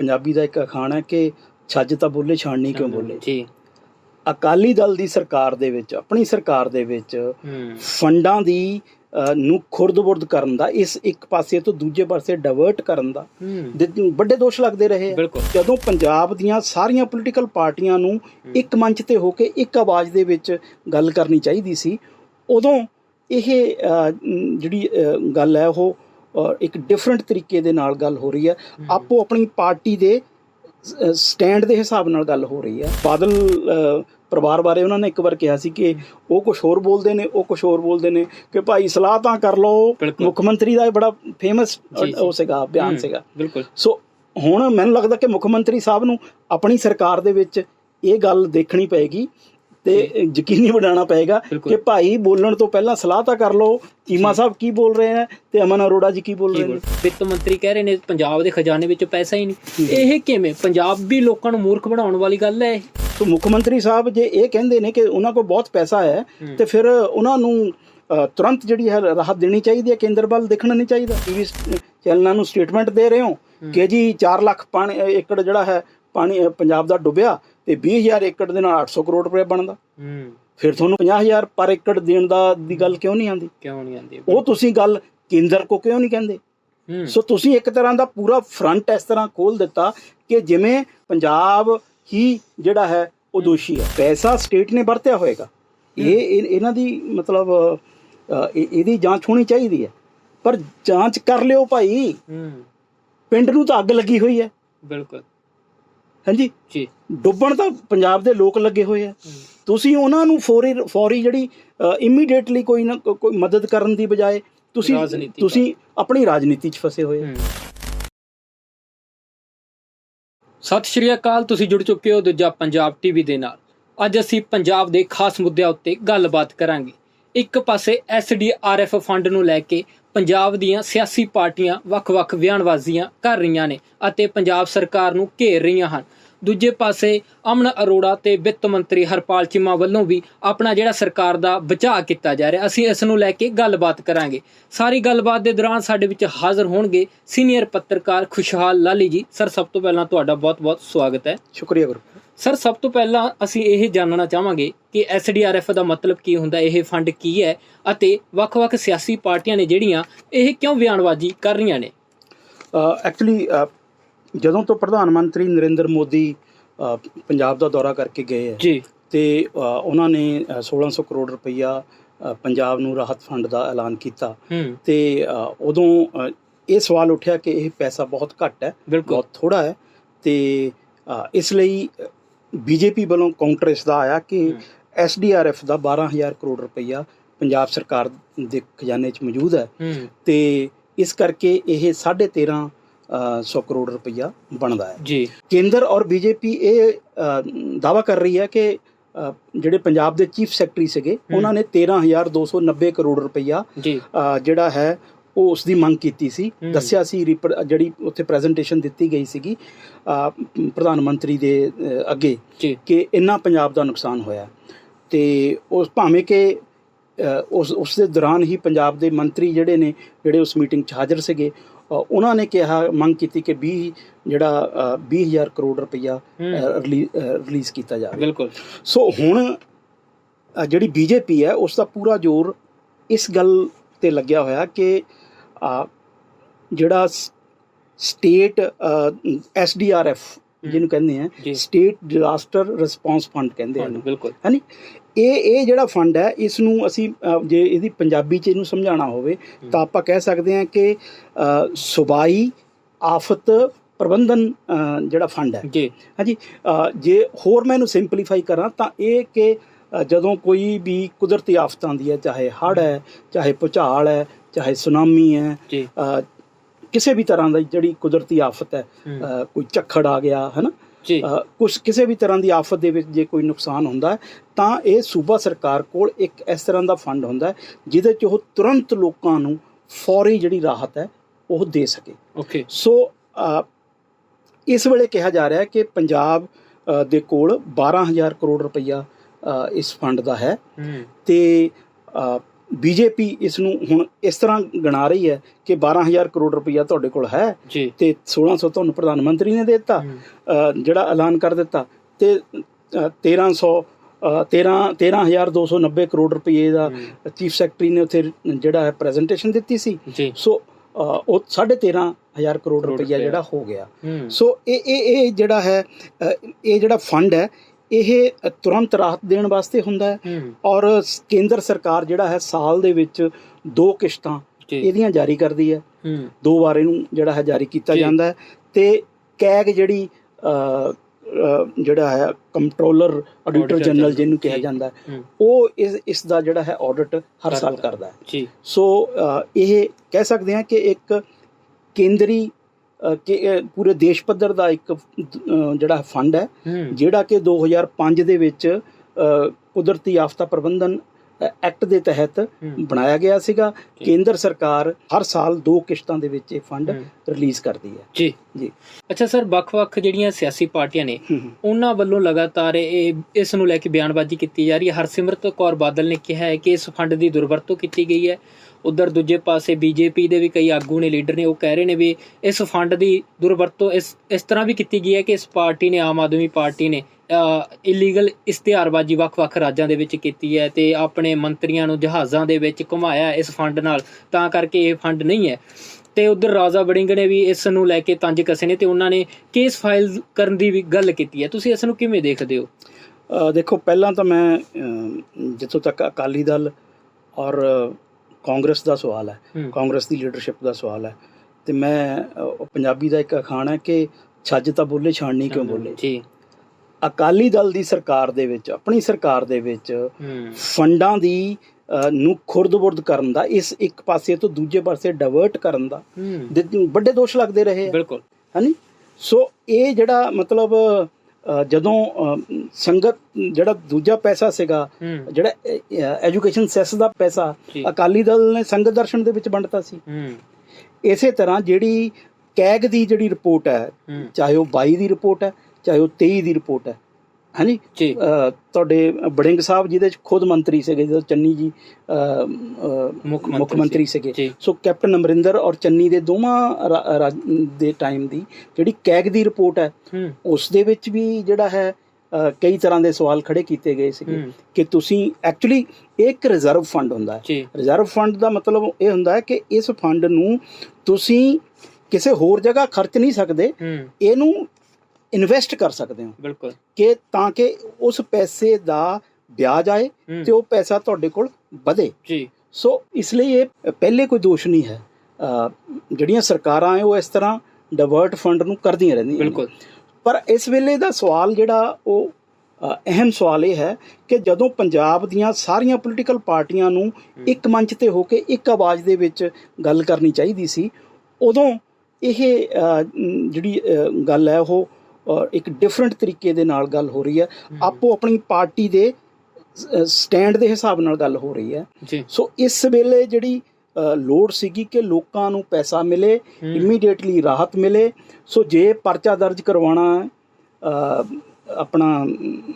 ਪੰਜਾਬੀ ਦਾ ਇੱਕ ਅਖਾਣ ਹੈ ਕਿ ਛੱਜ ਤਾਂ ਬੋਲੇ ਛਾਣਨੀ ਕਿਉਂ ਬੋਲੇ? ਜੀ। ਅਕਾਲੀ ਦਲ ਦੀ ਸਰਕਾਰ ਦੇ ਵਿੱਚ ਆਪਣੀ ਸਰਕਾਰ ਦੇ ਵਿੱਚ ਫੰਡਾਂ ਦੀ ਨੂੰ ਖੁਰਦ-ਬੁਰਦ ਕਰਨ ਦਾ ਇਸ ਇੱਕ ਪਾਸੇ ਤੋਂ ਦੂਜੇ ਪਾਸੇ ਡਾਇਵਰਟ ਕਰਨ ਦਾ ਵੱਡੇ ਦੋਸ਼ ਲੱਗਦੇ ਰਹੇ ਜਦੋਂ ਪੰਜਾਬ ਦੀਆਂ ਸਾਰੀਆਂ ਪੋਲੀਟੀਕਲ ਪਾਰਟੀਆਂ ਨੂੰ ਇੱਕ ਮੰਚ ਤੇ ਹੋ ਕੇ ਇੱਕ ਆਵਾਜ਼ ਦੇ ਵਿੱਚ ਗੱਲ ਕਰਨੀ ਚਾਹੀਦੀ ਸੀ ਉਦੋਂ ਇਹ ਜਿਹੜੀ ਗੱਲ ਹੈ ਉਹ ਅ, ਇੱਕ ਡਿਫਰੈਂਟ ਤਰੀਕੇ ਦੇ ਨਾਲ ਗੱਲ ਹੋ ਰਹੀ ਹੈ। ਆਪੋ ਆਪਣੀ ਪਾਰਟੀ ਦੇ ਸਟੈਂਡ ਦੇ ਹਿਸਾਬ ਨਾਲ ਗੱਲ ਹੋ ਰਹੀ ਹੈ। ਬਾਦਲ ਪਰਿਵਾਰ ਬਾਰੇ ਉਹਨਾਂ ਨੇ ਇੱਕ ਵਾਰ ਕਿਹਾ ਸੀ ਕਿ ਉਹ ਕੁਝ ਹੋਰ ਬੋਲਦੇ ਨੇ ਉਹ ਕੁਝ ਹੋਰ ਬੋਲਦੇ ਨੇ ਕਿ ਭਾਈ ਸਲਾਹ ਤਾਂ ਕਰ ਲਓ। ਮੁੱਖ ਮੰਤਰੀ ਦਾ ਇਹ ਬੜਾ ਫੇਮਸ। ਉਹ ਸੀਗਾ ਬਿਆਨ ਸੀਗਾ। ਬਿਲਕੁਲ। ਸੋ ਹੁਣ ਮੈਨੂੰ ਲੱਗਦਾ ਕਿ ਮੁੱਖ ਮੰਤਰੀ ਸਾਹਿਬ ਨੂੰ ਆਪਣੀ ਸਰਕਾਰ ਦੇ ਵਿੱਚ ਇਹ ਗੱਲ ਦੇਖਣੀ ਪਏਗੀ ਤੇ ਯਕੀਨੀ ਬਣਾਉਣਾ ਪਏਗਾ। ਕਿ ਭਾਈ ਬੋਲਣ ਤੋਂ ਪਹਿਲਾਂ ਸਲਾਹ ਤਾਂ ਕਰ ਲਓ ਚੀਮਾ ਸਾਹਿਬ ਕੀ ਬੋਲ ਰਹੇ ਹੈ ਤੇ ਅਮਨ ਅਰੋੜਾ ਜੀ ਕੀ ਬੋਲ ਰਹੇ ਨੇ? ਵਿੱਤ ਮੰਤਰੀ ਕਹਿ ਰਹੇ ਨੇ ਪੰਜਾਬ ਦੇ ਖਜ਼ਾਨੇ ਵਿੱਚ ਪੈਸਾ ਹੀ ਨਹੀਂ। ਇਹ ਕਿਵੇਂ? ਪੰਜਾਬੀ ਲੋਕਾਂ ਨੂੰ ਮੂਰਖ ਬਣਾਉਣ ਵਾਲੀ ਗੱਲ ਹੈ ਸੋ ਮੁੱਖ ਮੰਤਰੀ ਸਾਹਿਬ ਜੇ ਇਹ ਕਹਿੰਦੇ ਨੇ ਕਿ ਉਹਨਾਂ ਕੋਲ ਬਹੁਤ ਪੈਸਾ ਹੈ। ਤੇ ਫਿਰ ਉਹਨਾਂ ਨੂੰ ਤੁਰੰਤ ਜਿਹੜੀ ਹੈ ਰਾਹਤ ਦੇਣੀ ਚਾਹੀਦੀ ਹੈ ਕੇਂਦਰ ਵੱਲ ਦੇਖਣਾ ਨਹੀਂ ਚਾਹੀਦਾ। ਟੀਵੀ ਚੈਨਲਾਂ ਨੂੰ ਸਟੇਟਮੈਂਟ ਦੇ ਰਹੇ ਹੋ ਕਿ ਜੀ 4 ਲੱਖ ਪਾਣੀ ਏਕੜ ਜਿਹੜਾ ਹੈ ਪਾਣੀ ਪੰਜਾਬ ਦਾ ਡੁੱਬਿਆ ਤੇ 20000 ਏਕੜ ਦੇ ਨਾਲ 800 ਕਰੋੜ ਰੁਪਏ ਬਣਦਾ। ਹੂੰ। ਫਿਰ ਤੁਹਾਨੂੰ 50000 ਪਰ ਏਕੜ ਦੇਣ ਦਾ ਦੀ ਗੱਲ ਕਿਉਂ ਨਹੀਂ ਆਉਂਦੀ? ਕਿਉਂ ਨਹੀਂ ਆਉਂਦੀ? ਉਹ ਤੁਸੀਂ ਗੱਲ ਕੇਂਦਰ ਕੋ ਕਿਉਂ ਨਹੀਂ ਕਹਿੰਦੇ? ਹੂੰ। ਸੋ ਤੁਸੀਂ ਇੱਕ ਤਰ੍ਹਾਂ ਦਾ ਪੂਰਾ ਫਰੰਟ ਇਸ ਤਰ੍ਹਾਂ ਖੋਲ ਦਿੱਤਾ ਕਿ ਜਿਵੇਂ ਪੰਜਾਬ ਹੀ ਜਿਹੜਾ ਹੈ ਉਹ ਦੋਸ਼ੀ ਹੈ। ਪੈਸਾ ਸਟੇਟ ਨੇ ਵਰਤਿਆ ਹੋਏਗਾ। ਇਹ ਇਹ- ਇਹਨਾਂ ਦੀ ਮਤਲਬ ਇਹ- ਇਹਦੀ ਜਾਂਚ ਹੋਣੀ ਚਾਹੀਦੀ ਹੈ। ਪਰ ਜਾਂਚ ਕਰ ਲਿਓ ਭਾਈ। ਹੂੰ। ਪਿੰਡ ਨੂੰ ਤਾਂ ਅੱਗ ਲੱਗੀ ਹੋਈ ਹੈ। ਬਿਲਕੁਲ। ਹਾਂਜੀ? ਜੀ। ਡੁੱਬਣ ਤਾਂ ਪੰਜਾਬ ਦੇ ਲੋਕ ਲੱਗੇ ਹੋਏ ਆ। ਤੁਸੀਂ ਉਹਨਾਂ ਨੂੰ ਫੌਰੀ ਫੌਰੀ ਜਿਹੜੀ ਇਮੀਡੀਏਟਲੀ ਕੋਈ ਨਾ ਕੋਈ ਮਦਦ ਕਰਨ ਦੀ ਬਜਾਏ ਤੁਸੀਂ ਤੁਸੀਂ ਆਪਣੀ ਰਾਜਨੀਤੀ 'ਚ ਫਸੇ ਹੋਏ। ਸਤਿ ਸ਼੍ਰੀ ਅਕਾਲ ਤੁਸੀਂ ਜੁੜ ਚੁੱਕੇ ਹੋ ਦੂਜਾ ਪੰਜਾਬ ਟੀਵੀ ਦੇ ਨਾਲ। ਅੱਜ ਅਸੀਂ ਪੰਜਾਬ ਦੇ ਖਾਸ ਮੁੱਦਿਆਂ ਉੱਤੇ ਗੱਲਬਾਤ ਕਰਾਂਗੇ। ਇੱਕ ਪਾਸੇ ਐਸਡੀਆਰਐਫ ਫੰਡ ਨੂੰ ਲੈ ਕੇ ਪੰਜਾਬ ਦੀਆਂ ਸਿਆਸੀ ਪਾਰਟੀਆਂ ਵੱਖ-ਵੱਖ ਬਿਆਨਬਾਜ਼ੀਆਂ ਕਰ ਰਹੀਆਂ ਨੇ ਅਤੇ ਪੰਜਾਬ ਸਰਕਾਰ ਨੂੰ ਘੇਰ ਰਹੀਆਂ ਹਨ। ਦੂਜੇ ਪਾਸੇ ਅਮਨ ਅਰੋੜਾ ਤੇ ਵਿੱਤ ਮੰਤਰੀ ਹਰਪਾਲ ਚੀਮਾ ਵੱਲੋਂ ਵੀ ਆਪਣਾ ਜਿਹੜਾ ਸਰਕਾਰ ਦਾ ਬਚਾਅ ਕੀਤਾ ਜਾ ਰਿਹਾ। ਅਸੀਂ ਇਸ ਨੂੰ ਲੈ ਕੇ ਗੱਲਬਾਤ ਕਰਾਂਗੇ। ਸਾਰੀ ਗੱਲਬਾਤ ਦੇ ਦੌਰਾਨ ਸਾਡੇ ਵਿੱਚ ਹਾਜ਼ਰ ਹੋਣਗੇ ਸੀਨੀਅਰ ਪੱਤਰਕਾਰ ਖੁਸ਼ਹਾਲ ਲਾਲੀ ਜੀ। ਸਰ, ਸਭ ਤੋਂ ਪਹਿਲਾਂ ਤੁਹਾਡਾ ਬਹੁਤ-ਬਹੁਤ ਸਵਾਗਤ ਹੈ। ਸ਼ੁਕਰੀਆ ਗੁਰੂ ਸਰ ਸਭ ਤੋਂ ਪਹਿਲਾਂ ਅਸੀਂ ਇਹ ਜਾਣਨਾ ਚਾਹਾਂਗੇ ਕਿ ਐਸਡੀਆਰਐਫ ਦਾ ਮਤਲਬ ਕੀ ਹੁੰਦਾ ਇਹ ਫੰਡ ਕੀ ਹੈ ਅਤੇ ਵੱਖ-ਵੱਖ ਸਿਆਸੀ ਪਾਰਟੀਆਂ ਨੇ ਜਿਹੜੀਆਂ ਇਹ ਕਿਉਂ ਬਿਆਨਬਾਜ਼ੀ ਕਰ ਰਹੀਆਂ ਨੇ? ਐਕਚੁਅਲੀ ਜਦੋਂ ਤੋਂ ਪ੍ਰਧਾਨ ਮੰਤਰੀ ਨਰਿੰਦਰ ਮੋਦੀ ਪੰਜਾਬ ਦਾ ਦੌਰਾ ਕਰਕੇ ਗਏ ਹੈ ਜੀ। ਤੇ ਉਹਨਾਂ ਨੇ ਅ, 1600 ਕਰੋੜ ਰੁਪਈਆ ਪੰਜਾਬ ਨੂੰ ਰਾਹਤ ਫੰਡ ਦਾ ਐਲਾਨ ਕੀਤਾ ਤੇ ਉਦੋਂ ਇਹ ਸਵਾਲ ਉੱਠਿਆ ਕਿ ਇਹ ਪੈਸਾ ਬਹੁਤ ਘੱਟ ਹੈ ਬਹੁਤ ਥੋੜਾ ਹੈ ਤੇ ਇਸ ਲਈ ਬੀਜੇਪੀ ਵੱਲੋਂ ਕਾਊਂਟਰ ਇਸ ਦਾ ਆਇਆ ਕਿ। ਐਸਡੀਆਰਐਫ ਦਾ 12000 ਕਰੋੜ ਰੁਪਈਆ ਪੰਜਾਬ ਸਰਕਾਰ ਦੇ ਖਜ਼ਾਨੇ 'ਚ ਮੌਜੂਦ ਹੈ। ਤੇ ਇਸ ਕਰਕੇ ਇਹ 13.5 ਸੌ ਕਰੋੜ ਰੁਪਈਆ ਬਣਦਾ ਹੈ। ਜੀ। ਕੇਂਦਰ ਔਰ ਬੀਜੇਪੀ ਇਹ ਦਾਵਾ ਕਰ ਰਹੀ ਹੈ ਕਿ ਜਿਹੜੇ ਪੰਜਾਬ ਦੇ ਚੀਫ ਸੈਕਟਰੀ ਸੀਗੇ। ਉਹਨਾਂ ਨੇ 13290 ਕਰੋੜ ਰੁਪਈਆ ਜਿਹੜਾ ਹੈ ਉਹ ਉਸ ਦੀ ਮੰਗ ਕੀਤੀ ਸੀ। ਦੱਸਿਆ ਸੀ ਜਿਹੜੀ ਉੱਥੇ ਪ੍ਰੈਜੈਂਟੇਸ਼ਨ ਦਿੱਤੀ ਗਈ ਸੀਗੀ ਪ੍ਰਧਾਨ ਮੰਤਰੀ ਦੇ ਅੱਗੇ ਕਿ ਇੰਨਾ ਪੰਜਾਬ ਦਾ ਨੁਕਸਾਨ ਹੋਇਆ। ਤੇ ਉਸ ਭਾਵੇਂ ਕਿ ਉਸ ਉਸ ਦੇ ਦੌਰਾਨ ਹੀ ਪੰਜਾਬ ਦੇ ਮੰਤਰੀ ਜਿਹੜੇ ਨੇ ਜਿਹੜੇ ਉਸ ਮੀਟਿੰਗ 'ਚ ਹਾਜ਼ਰ ਸੀਗੇ ਉਹਨਾਂ ਨੇ ਕਿਹਾ ਮੰਗ ਕੀਤੀ ਕਿ 20 ਜਿਹੜਾ ਅ, 20000 ਕਰੋੜ ਰੁਪਈਆ ਹੂੰ। ਰਿਲੀਜ਼ ਕੀਤਾ ਜਾਵੇ। ਬਿਲਕੁਲ। ਸੋ ਹੁਣ ਜਿਹੜੀ ਬੀਜੇਪੀ ਹੈ ਉਸ ਦਾ ਪੂਰਾ ਜ਼ੋਰ ਇਸ ਗੱਲ ਤੇ ਲੱਗਿਆ ਹੋਇਆ ਕਿ ਜਿਹੜਾ ਸਟੇਟ ਐਸਡੀਆਰਐਫ ਜਿਹਨੂੰ ਕਹਿੰਦੇ ਆ ਸਟੇਟ ਡਿਜ਼ਾਸਟਰ ਰਿਸਪੌਂਸ ਫੰਡ ਕਹਿੰਦੇ ਹਨ ਬਿਲਕੁਲ। ਹੈਨੀ ਇਹ ਇਹ ਜਿਹੜਾ ਫੰਡ ਹੈ ਇਸ ਨੂੰ ਅਸੀਂ ਜੇ ਇਹਦੀ ਪੰਜਾਬੀ ਚ ਇਹਨੂੰ ਸਮਝਾਉਣਾ ਹੋਵੇ ਤਾਂ ਆਪਾਂ ਕਹਿ ਸਕਦੇ ਹਾਂ ਕਿ ਸੁਬਾਈ ਆਫਤ ਪ੍ਰਬੰਧਨ ਜਿਹੜਾ ਫੰਡ ਹੈ। ਜੀ। ਹਾਂਜੀ ਜੇ ਹੋਰ ਮੈਂ ਇਹਨੂੰ ਸਿੰਪਲੀਫਾਈ ਕਰਾਂ ਤਾਂ ਇਹ ਕਿ ਜਦੋਂ ਕੋਈ ਵੀ ਕੁਦਰਤੀ ਆਫਤ ਆਉਂਦੀ ਹੈ ਚਾਹੇ ਹੜ੍ਹ ਹੈ ਚਾਹੇ ਭੂਚਾਲ ਹੈ ਚਾਹੇ ਸੁਨਾਮੀ ਹੈ ਕਿਸੇ ਵੀ ਤਰ੍ਹਾਂ ਦੀ ਜਿਹੜੀ ਕੁਦਰਤੀ ਆਫਤ ਹੈ ਕੋਈ ਝੱਖੜ ਆ ਗਿਆ ਹੈ ਨਾ ਜੀ ਕੁਛ ਕਿਸੇ ਵੀ ਤਰ੍ਹਾਂ ਦੀ ਆਫਤ ਦੇ ਵਿੱਚ ਜੇ ਕੋਈ ਨੁਕਸਾਨ ਹੁੰਦਾ ਤਾਂ ਇਹ ਸੂਬਾ ਸਰਕਾਰ ਕੋਲ ਇੱਕ ਇਸ ਤਰ੍ਹਾਂ ਦਾ ਫੰਡ ਹੁੰਦਾ ਜਿਹਦੇ 'ਚ ਉਹ ਤੁਰੰਤ ਲੋਕਾਂ ਨੂੰ ਫੌਰੀ ਜਿਹੜੀ ਰਾਹਤ ਹੈ ਉਹ ਦੇ ਸਕੇ। ਓਕੇ। ਸੋ ਇਸ ਵੇਲੇ ਕਿਹਾ ਜਾ ਰਿਹਾ ਹੈ ਕਿ ਪੰਜਾਬ ਦੇ ਕੋਲ 12000 ਕਰੋੜ ਰੁਪਈਆ ਇਸ ਫੰਡ ਦਾ ਹੈ। ਤੇ ਬੀਜੇਪੀ ਇਸ ਨੂੰ ਹੁਣ ਇਸ ਤਰ੍ਹਾਂ ਗਣਾ ਰਹੀ ਹੈ ਕਿ 12000 ਕਰੋੜ ਰੁਪਈਆ ਤੁਹਾਡੇ ਕੋਲ ਹੈ। ਤੇ 1600 ਤੁਹਾਨੂੰ ਪ੍ਰਧਾਨ ਮੰਤਰੀ ਨੇ ਦੇ ਦਿੱਤਾ। ਜਿਹੜਾ ਐਲਾਨ ਕਰ ਦਿੱਤਾ। ਤੇ ਅ, 1300 ਅ, 13 13290 ਕਰੋੜ ਰੁਪਏ ਦਾ ਚੀਫ ਸੈਕਟਰੀ ਨੇ ਉੱਥੇ ਜਿਹੜਾ ਹੈ ਪ੍ਰੈਜੈਂਟੇਸ਼ਨ ਦਿੱਤੀ ਸੀ। ਸੋ ਉਹ 13500 ਕਰੋੜ ਰੁਪਇਆ। ਜਿਹੜਾ ਹੋ ਗਿਆ। ਸੋ ਇਹ ਇਹ ਇਹ ਜਿਹੜਾ ਹੈ ਇਹ ਜਿਹੜਾ ਫੰਡ ਹੈ ਇਹ ਤੁਰੰਤ ਰਾਹਤ ਦੇਣ ਵਾਸਤੇ ਹੁੰਦਾ ਹੈ। ਔਰ ਕੇਂਦਰ ਸਰਕਾਰ ਜਿਹੜਾ ਹੈ ਸਾਲ ਦੇ ਵਿੱਚ ਦੋ ਕਿਸ਼ਤਾਂ ਇਹਦੀਆਂ ਜਾਰੀ ਕਰਦੀ ਹੈ। ਦੋ ਵਾਰ ਇਹਨੂੰ ਜਿਹੜਾ ਹੈ ਜਾਰੀ ਕੀਤਾ। ਜਾਂਦਾ ਹੈ। ਤੇ ਕੈਗ ਜਿਹੜੀ ਜਿਹੜਾ ਹੈ ਕੰਟਰੋਲਰ ਆਡੀਟਰ ਜਨਰਲ ਜਿਹਨੂੰ ਕਿਹਾ। ਜਾਂਦਾ ਉਹ ਇਸ ਇਸ ਦਾ ਜਿਹੜਾ ਹੈ ਆਡਿਟ ਹਰ ਸਾਲ ਕਰਦਾ। ਹੈ। ਜੀ। ਸੋ ਇਹ ਕਹਿ ਸਕਦੇ ਹਾਂ ਕਿ ਇੱਕ ਕੇਂਦਰੀ ਕਿ ਪੂਰੇ ਦੇਸ਼ ਪੱਧਰ ਦਾ ਇੱਕ ਜਿਹੜਾ ਫੰਡ ਹੈ ਜਿਹੜਾ ਕਿ 2005 ਦੇ ਵਿੱਚ ਕੁਦਰਤੀ ਆਫਤਾ ਪ੍ਰਬੰਧਨ ਐਕਟ ਦੇ ਤਹਿਤ ਬਣਾਇਆ ਗਿਆ ਸੀਗਾ। ਕੇਂਦਰ ਸਰਕਾਰ ਹਰ ਸਾਲ ਦੋ ਕਿਸ਼ਤਾਂ ਦੇ ਵਿੱਚ ਇਹ ਫੰਡ ਰਿਲੀਜ਼ ਕਰਦੀ ਹੈ। ਜੀ। ਜੀ। ਅੱਛਾ ਸਰ ਵੱਖ-ਵੱਖ ਜਿਹੜੀਆਂ ਸਿਆਸੀ ਪਾਰਟੀਆਂ ਨੇ। ਉਹਨਾਂ ਵੱਲੋਂ ਲਗਾਤਾਰ ਇਹ ਇਸ ਨੂੰ ਲੈ ਕੇ ਬਿਆਨਬਾਜ਼ੀ ਕੀਤੀ ਜਾ ਰਹੀ ਹੈ। ਹਰਸਿਮਰਤ ਕੌਰ ਬਾਦਲ ਨੇ ਕਿਹਾ ਹੈ ਕਿ ਇਸ ਫੰਡ ਦੀ ਦੁਰਵਰਤੋਂ ਕੀਤੀ ਗਈ ਹੈ। ਉਧਰ ਦੂਜੇ ਪਾਸੇ ਬੀਜੇਪੀ ਦੇ ਵੀ ਕਈ ਆਗੂ ਨੇ ਲੀਡਰ ਨੇ ਉਹ ਕਹਿ ਰਹੇ ਨੇ ਵੀ ਇਸ ਫੰਡ ਦੀ ਦੁਰਵਰਤੋਂ ਇਸ ਇਸ ਤਰ੍ਹਾਂ ਵੀ ਕੀਤੀ ਗਈ ਹੈ ਕਿ ਇਸ ਪਾਰਟੀ ਨੇ ਆਮ ਆਦਮੀ ਪਾਰਟੀ ਨੇ ਇਲੀਗਲ ਇਸ਼ਤਿਹਾਰਬਾਜ਼ੀ ਵੱਖ-ਵੱਖ ਰਾਜਾਂ ਦੇ ਵਿੱਚ ਕੀਤੀ ਹੈ ਤੇ ਆਪਣੇ ਮੰਤਰੀਆਂ ਨੂੰ ਜਹਾਜ਼ਾਂ ਦੇ ਵਿੱਚ ਘੁਮਾਇਆ ਇਸ ਫੰਡ ਨਾਲ। ਤਾਂ ਕਰਕੇ ਇਹ ਫੰਡ ਨਹੀਂ ਹੈ। ਤੇ ਉਧਰ ਰਾਜਾ ਵੜਿੰਗ ਨੇ ਵੀ ਇਸ ਨੂੰ ਲੈ ਕੇ ਤੰਜ ਕਸੇ ਨੇ ਤੇ ਉਹਨਾਂ ਨੇ ਕੇਸ ਫਾਈਲ ਕਰਨ ਦੀ ਵੀ ਗੱਲ ਕੀਤੀ ਹੈ। ਤੁਸੀਂ ਇਸ ਨੂੰ ਕਿਵੇਂ ਦੇਖਦੇ ਹੋ? ਦੇਖੋ ਪਹਿਲਾਂ ਤਾਂ ਮੈਂ ਜਿੱਥੋਂ ਤੱਕ ਅਕਾਲੀ ਦਲ ਔਰ ਕਾਂਗਰਸ ਦਾ ਸਵਾਲ ਹੈ ਕਾਂਗਰਸ ਦੀ ਲੀਡਰਸ਼ਿਪ ਦਾ ਸਵਾਲ ਹੈ ਤੇ ਮੈਂ ਪੰਜਾਬੀ ਦਾ ਇੱਕ ਅਖਾਣ ਹੈ ਕਿ ਛੱਜ ਤਾਂ ਬੋਲੇ ਛਾਣਨੀ ਕਿਉਂ ਬੋਲੇ? ਜੀ। ਅਕਾਲੀ ਦਲ ਦੀ ਸਰਕਾਰ ਦੇ ਵਿੱਚ ਆਪਣੀ ਸਰਕਾਰ ਦੇ ਵਿੱਚ ਫੰਡਾਂ ਦੀ ਨੂੰ ਖੁਰਦ-ਬੁਰਦ ਕਰਨ ਦਾ ਇਸ ਇੱਕ ਪਾਸੇ ਤੋਂ ਦੂਜੇ ਪਾਸੇ ਡਾਇਵਰਟ ਕਰਨ ਦਾ ਵੱਡੇ ਦੋਸ਼ ਲੱਗਦੇ ਰਹੇ ਬਿਲਕੁਲ। ਹਾਂਜੀ ਸੋ ਇਹ ਜਿਹੜਾ ਮਤਲਬ ਜਦੋਂ ਸੰਗਤ ਜਿਹੜਾ ਦੂਜਾ ਪੈਸਾ ਸੀਗਾ ਜਿਹੜਾ ਐਜੂਕੇਸ਼ਨ ਸੈਸ ਦਾ ਪੈਸਾ। ਅਕਾਲੀ ਦਲ ਨੇ ਸੰਗਤ ਦਰਸ਼ਨ ਦੇ ਵਿੱਚ ਵੰਡਤਾ ਸੀ। ਇਸੇ ਤਰ੍ਹਾਂ ਜਿਹੜੀ ਕੈਗ ਦੀ ਜਿਹੜੀ ਰਿਪੋਰਟ ਹੈ ਹੂੰ। ਚਾਹੇ ਉਹ 22 ਦੀ ਰਿਪੋਰਟ ਹੈ ਚਾਹੇ ਉਹ 23 ਦੀ ਰਿਪੋਰਟ ਹੈ। ਹਾਂਜੀ ਜੀ। ਤੁਹਾਡੇ ਬੜਿੰਗ ਸਾਹਿਬ ਜਿਹਦੇ ਚ ਖੁਦ ਮੰਤਰੀ ਸੀਗੇ ਜਦੋਂ ਚੰਨੀ ਜੀ ਮੁੱਖ ਮੰਤਰੀ। ਸੀਗੇ। ਸੋ ਕੈਪਟਨ ਅਮਰਿੰਦਰ ਔਰ ਚੰਨੀ ਦੇ ਦੋਵਾਂ ਦੇ ਟਾਈਮ ਦੀ ਜਿਹੜੀ ਕੈਗ ਦੀ ਰਿਪੋਰਟ ਹੈ ਉਸ ਦੇ ਵਿੱਚ ਵੀ ਜਿਹੜਾ ਹੈ ਕਈ ਤਰ੍ਹਾਂ ਦੇ ਸਵਾਲ ਖੜੇ ਕੀਤੇ ਗਏ ਸੀਗੇ ਕਿ ਤੁਸੀਂ ਐਕਚੁਅਲੀ ਇੱਕ ਰਿਜ਼ਰਵ ਫੰਡ ਹੁੰਦਾ ਹੈ। ਰਿਜ਼ਰਵ ਫੰਡ ਦਾ ਮਤਲਬ ਇਹ ਹੁੰਦਾ ਹੈ ਕਿ ਇਸ ਫੰਡ ਨੂੰ ਤੁਸੀਂ ਕਿਸੇ ਹੋਰ ਜਗ੍ਹਾ ਖਰਚ ਨਹੀਂ ਸਕਦੇ। ਇਹਨੂੰ ਇਨਵੈਸਟ ਕਰ ਸਕਦੇ ਹੋ। ਬਿਲਕੁਲ। ਕਿ ਤਾਂ ਕਿ ਉਸ ਪੈਸੇ ਦਾ ਵਿਆਜ ਆਏ ਤੇ ਉਹ ਪੈਸਾ ਤੁਹਾਡੇ ਕੋਲ ਵਧੇ। ਜੀ। ਸੋ ਇਸ ਲਈ ਇਹ ਪਹਿਲੇ ਕੋਈ ਦੋਸ਼ ਨਹੀਂ ਹੈ। ਜਿਹੜੀਆਂ ਸਰਕਾਰਾਂ ਹੈ ਉਹ ਇਸ ਤਰ੍ਹਾਂ ਡਾਇਵਰਟ ਫੰਡ ਨੂੰ ਕਰਦੀਆਂ ਰਹਿੰਦੀਆਂ। ਬਿਲਕੁਲ। ਪਰ ਇਸ ਵੇਲੇ ਦਾ ਸਵਾਲ ਜਿਹੜਾ ਉਹ ਅਹਿਮ ਸਵਾਲ ਇਹ ਹੈ ਕਿ ਜਦੋਂ ਪੰਜਾਬ ਦੀਆਂ ਸਾਰੀਆਂ ਪੋਲੀਟੀਕਲ ਪਾਰਟੀਆਂ ਨੂੰ ਇੱਕ ਮੰਚ ਤੇ ਹੋ ਕੇ ਇੱਕ ਆਵਾਜ਼ ਦੇ ਵਿੱਚ ਗੱਲ ਕਰਨੀ ਚਾਹੀਦੀ ਸੀ ਉਦੋਂ ਇਹ ਜਿਹੜੀ ਗੱਲ ਹੈ ਉਹ ਇੱਕ ਡਿਫਰੈਂਟ ਤਰੀਕੇ ਦੇ ਨਾਲ ਗੱਲ ਹੋ ਰਹੀ ਹੈ। ਆਪੋ ਆਪਣੀ ਪਾਰਟੀ ਦੇ ਸਟੈਂਡ ਦੇ ਹਿਸਾਬ ਨਾਲ ਗੱਲ ਹੋ ਰਹੀ ਹੈ। ਸੋ ਇਸ ਵੇਲੇ ਜਿਹੜੀ ਲੋੜ ਸੀਗੀ ਕਿ ਲੋਕਾਂ ਨੂੰ ਪੈਸਾ ਮਿਲੇ ਇਮੀਡੀਏਟਲੀ ਰਾਹਤ ਮਿਲੇ। ਸੋ ਜੇ ਪਰਚਾ ਦਰਜ ਕਰਵਾਉਣਾ ਆਪਣਾ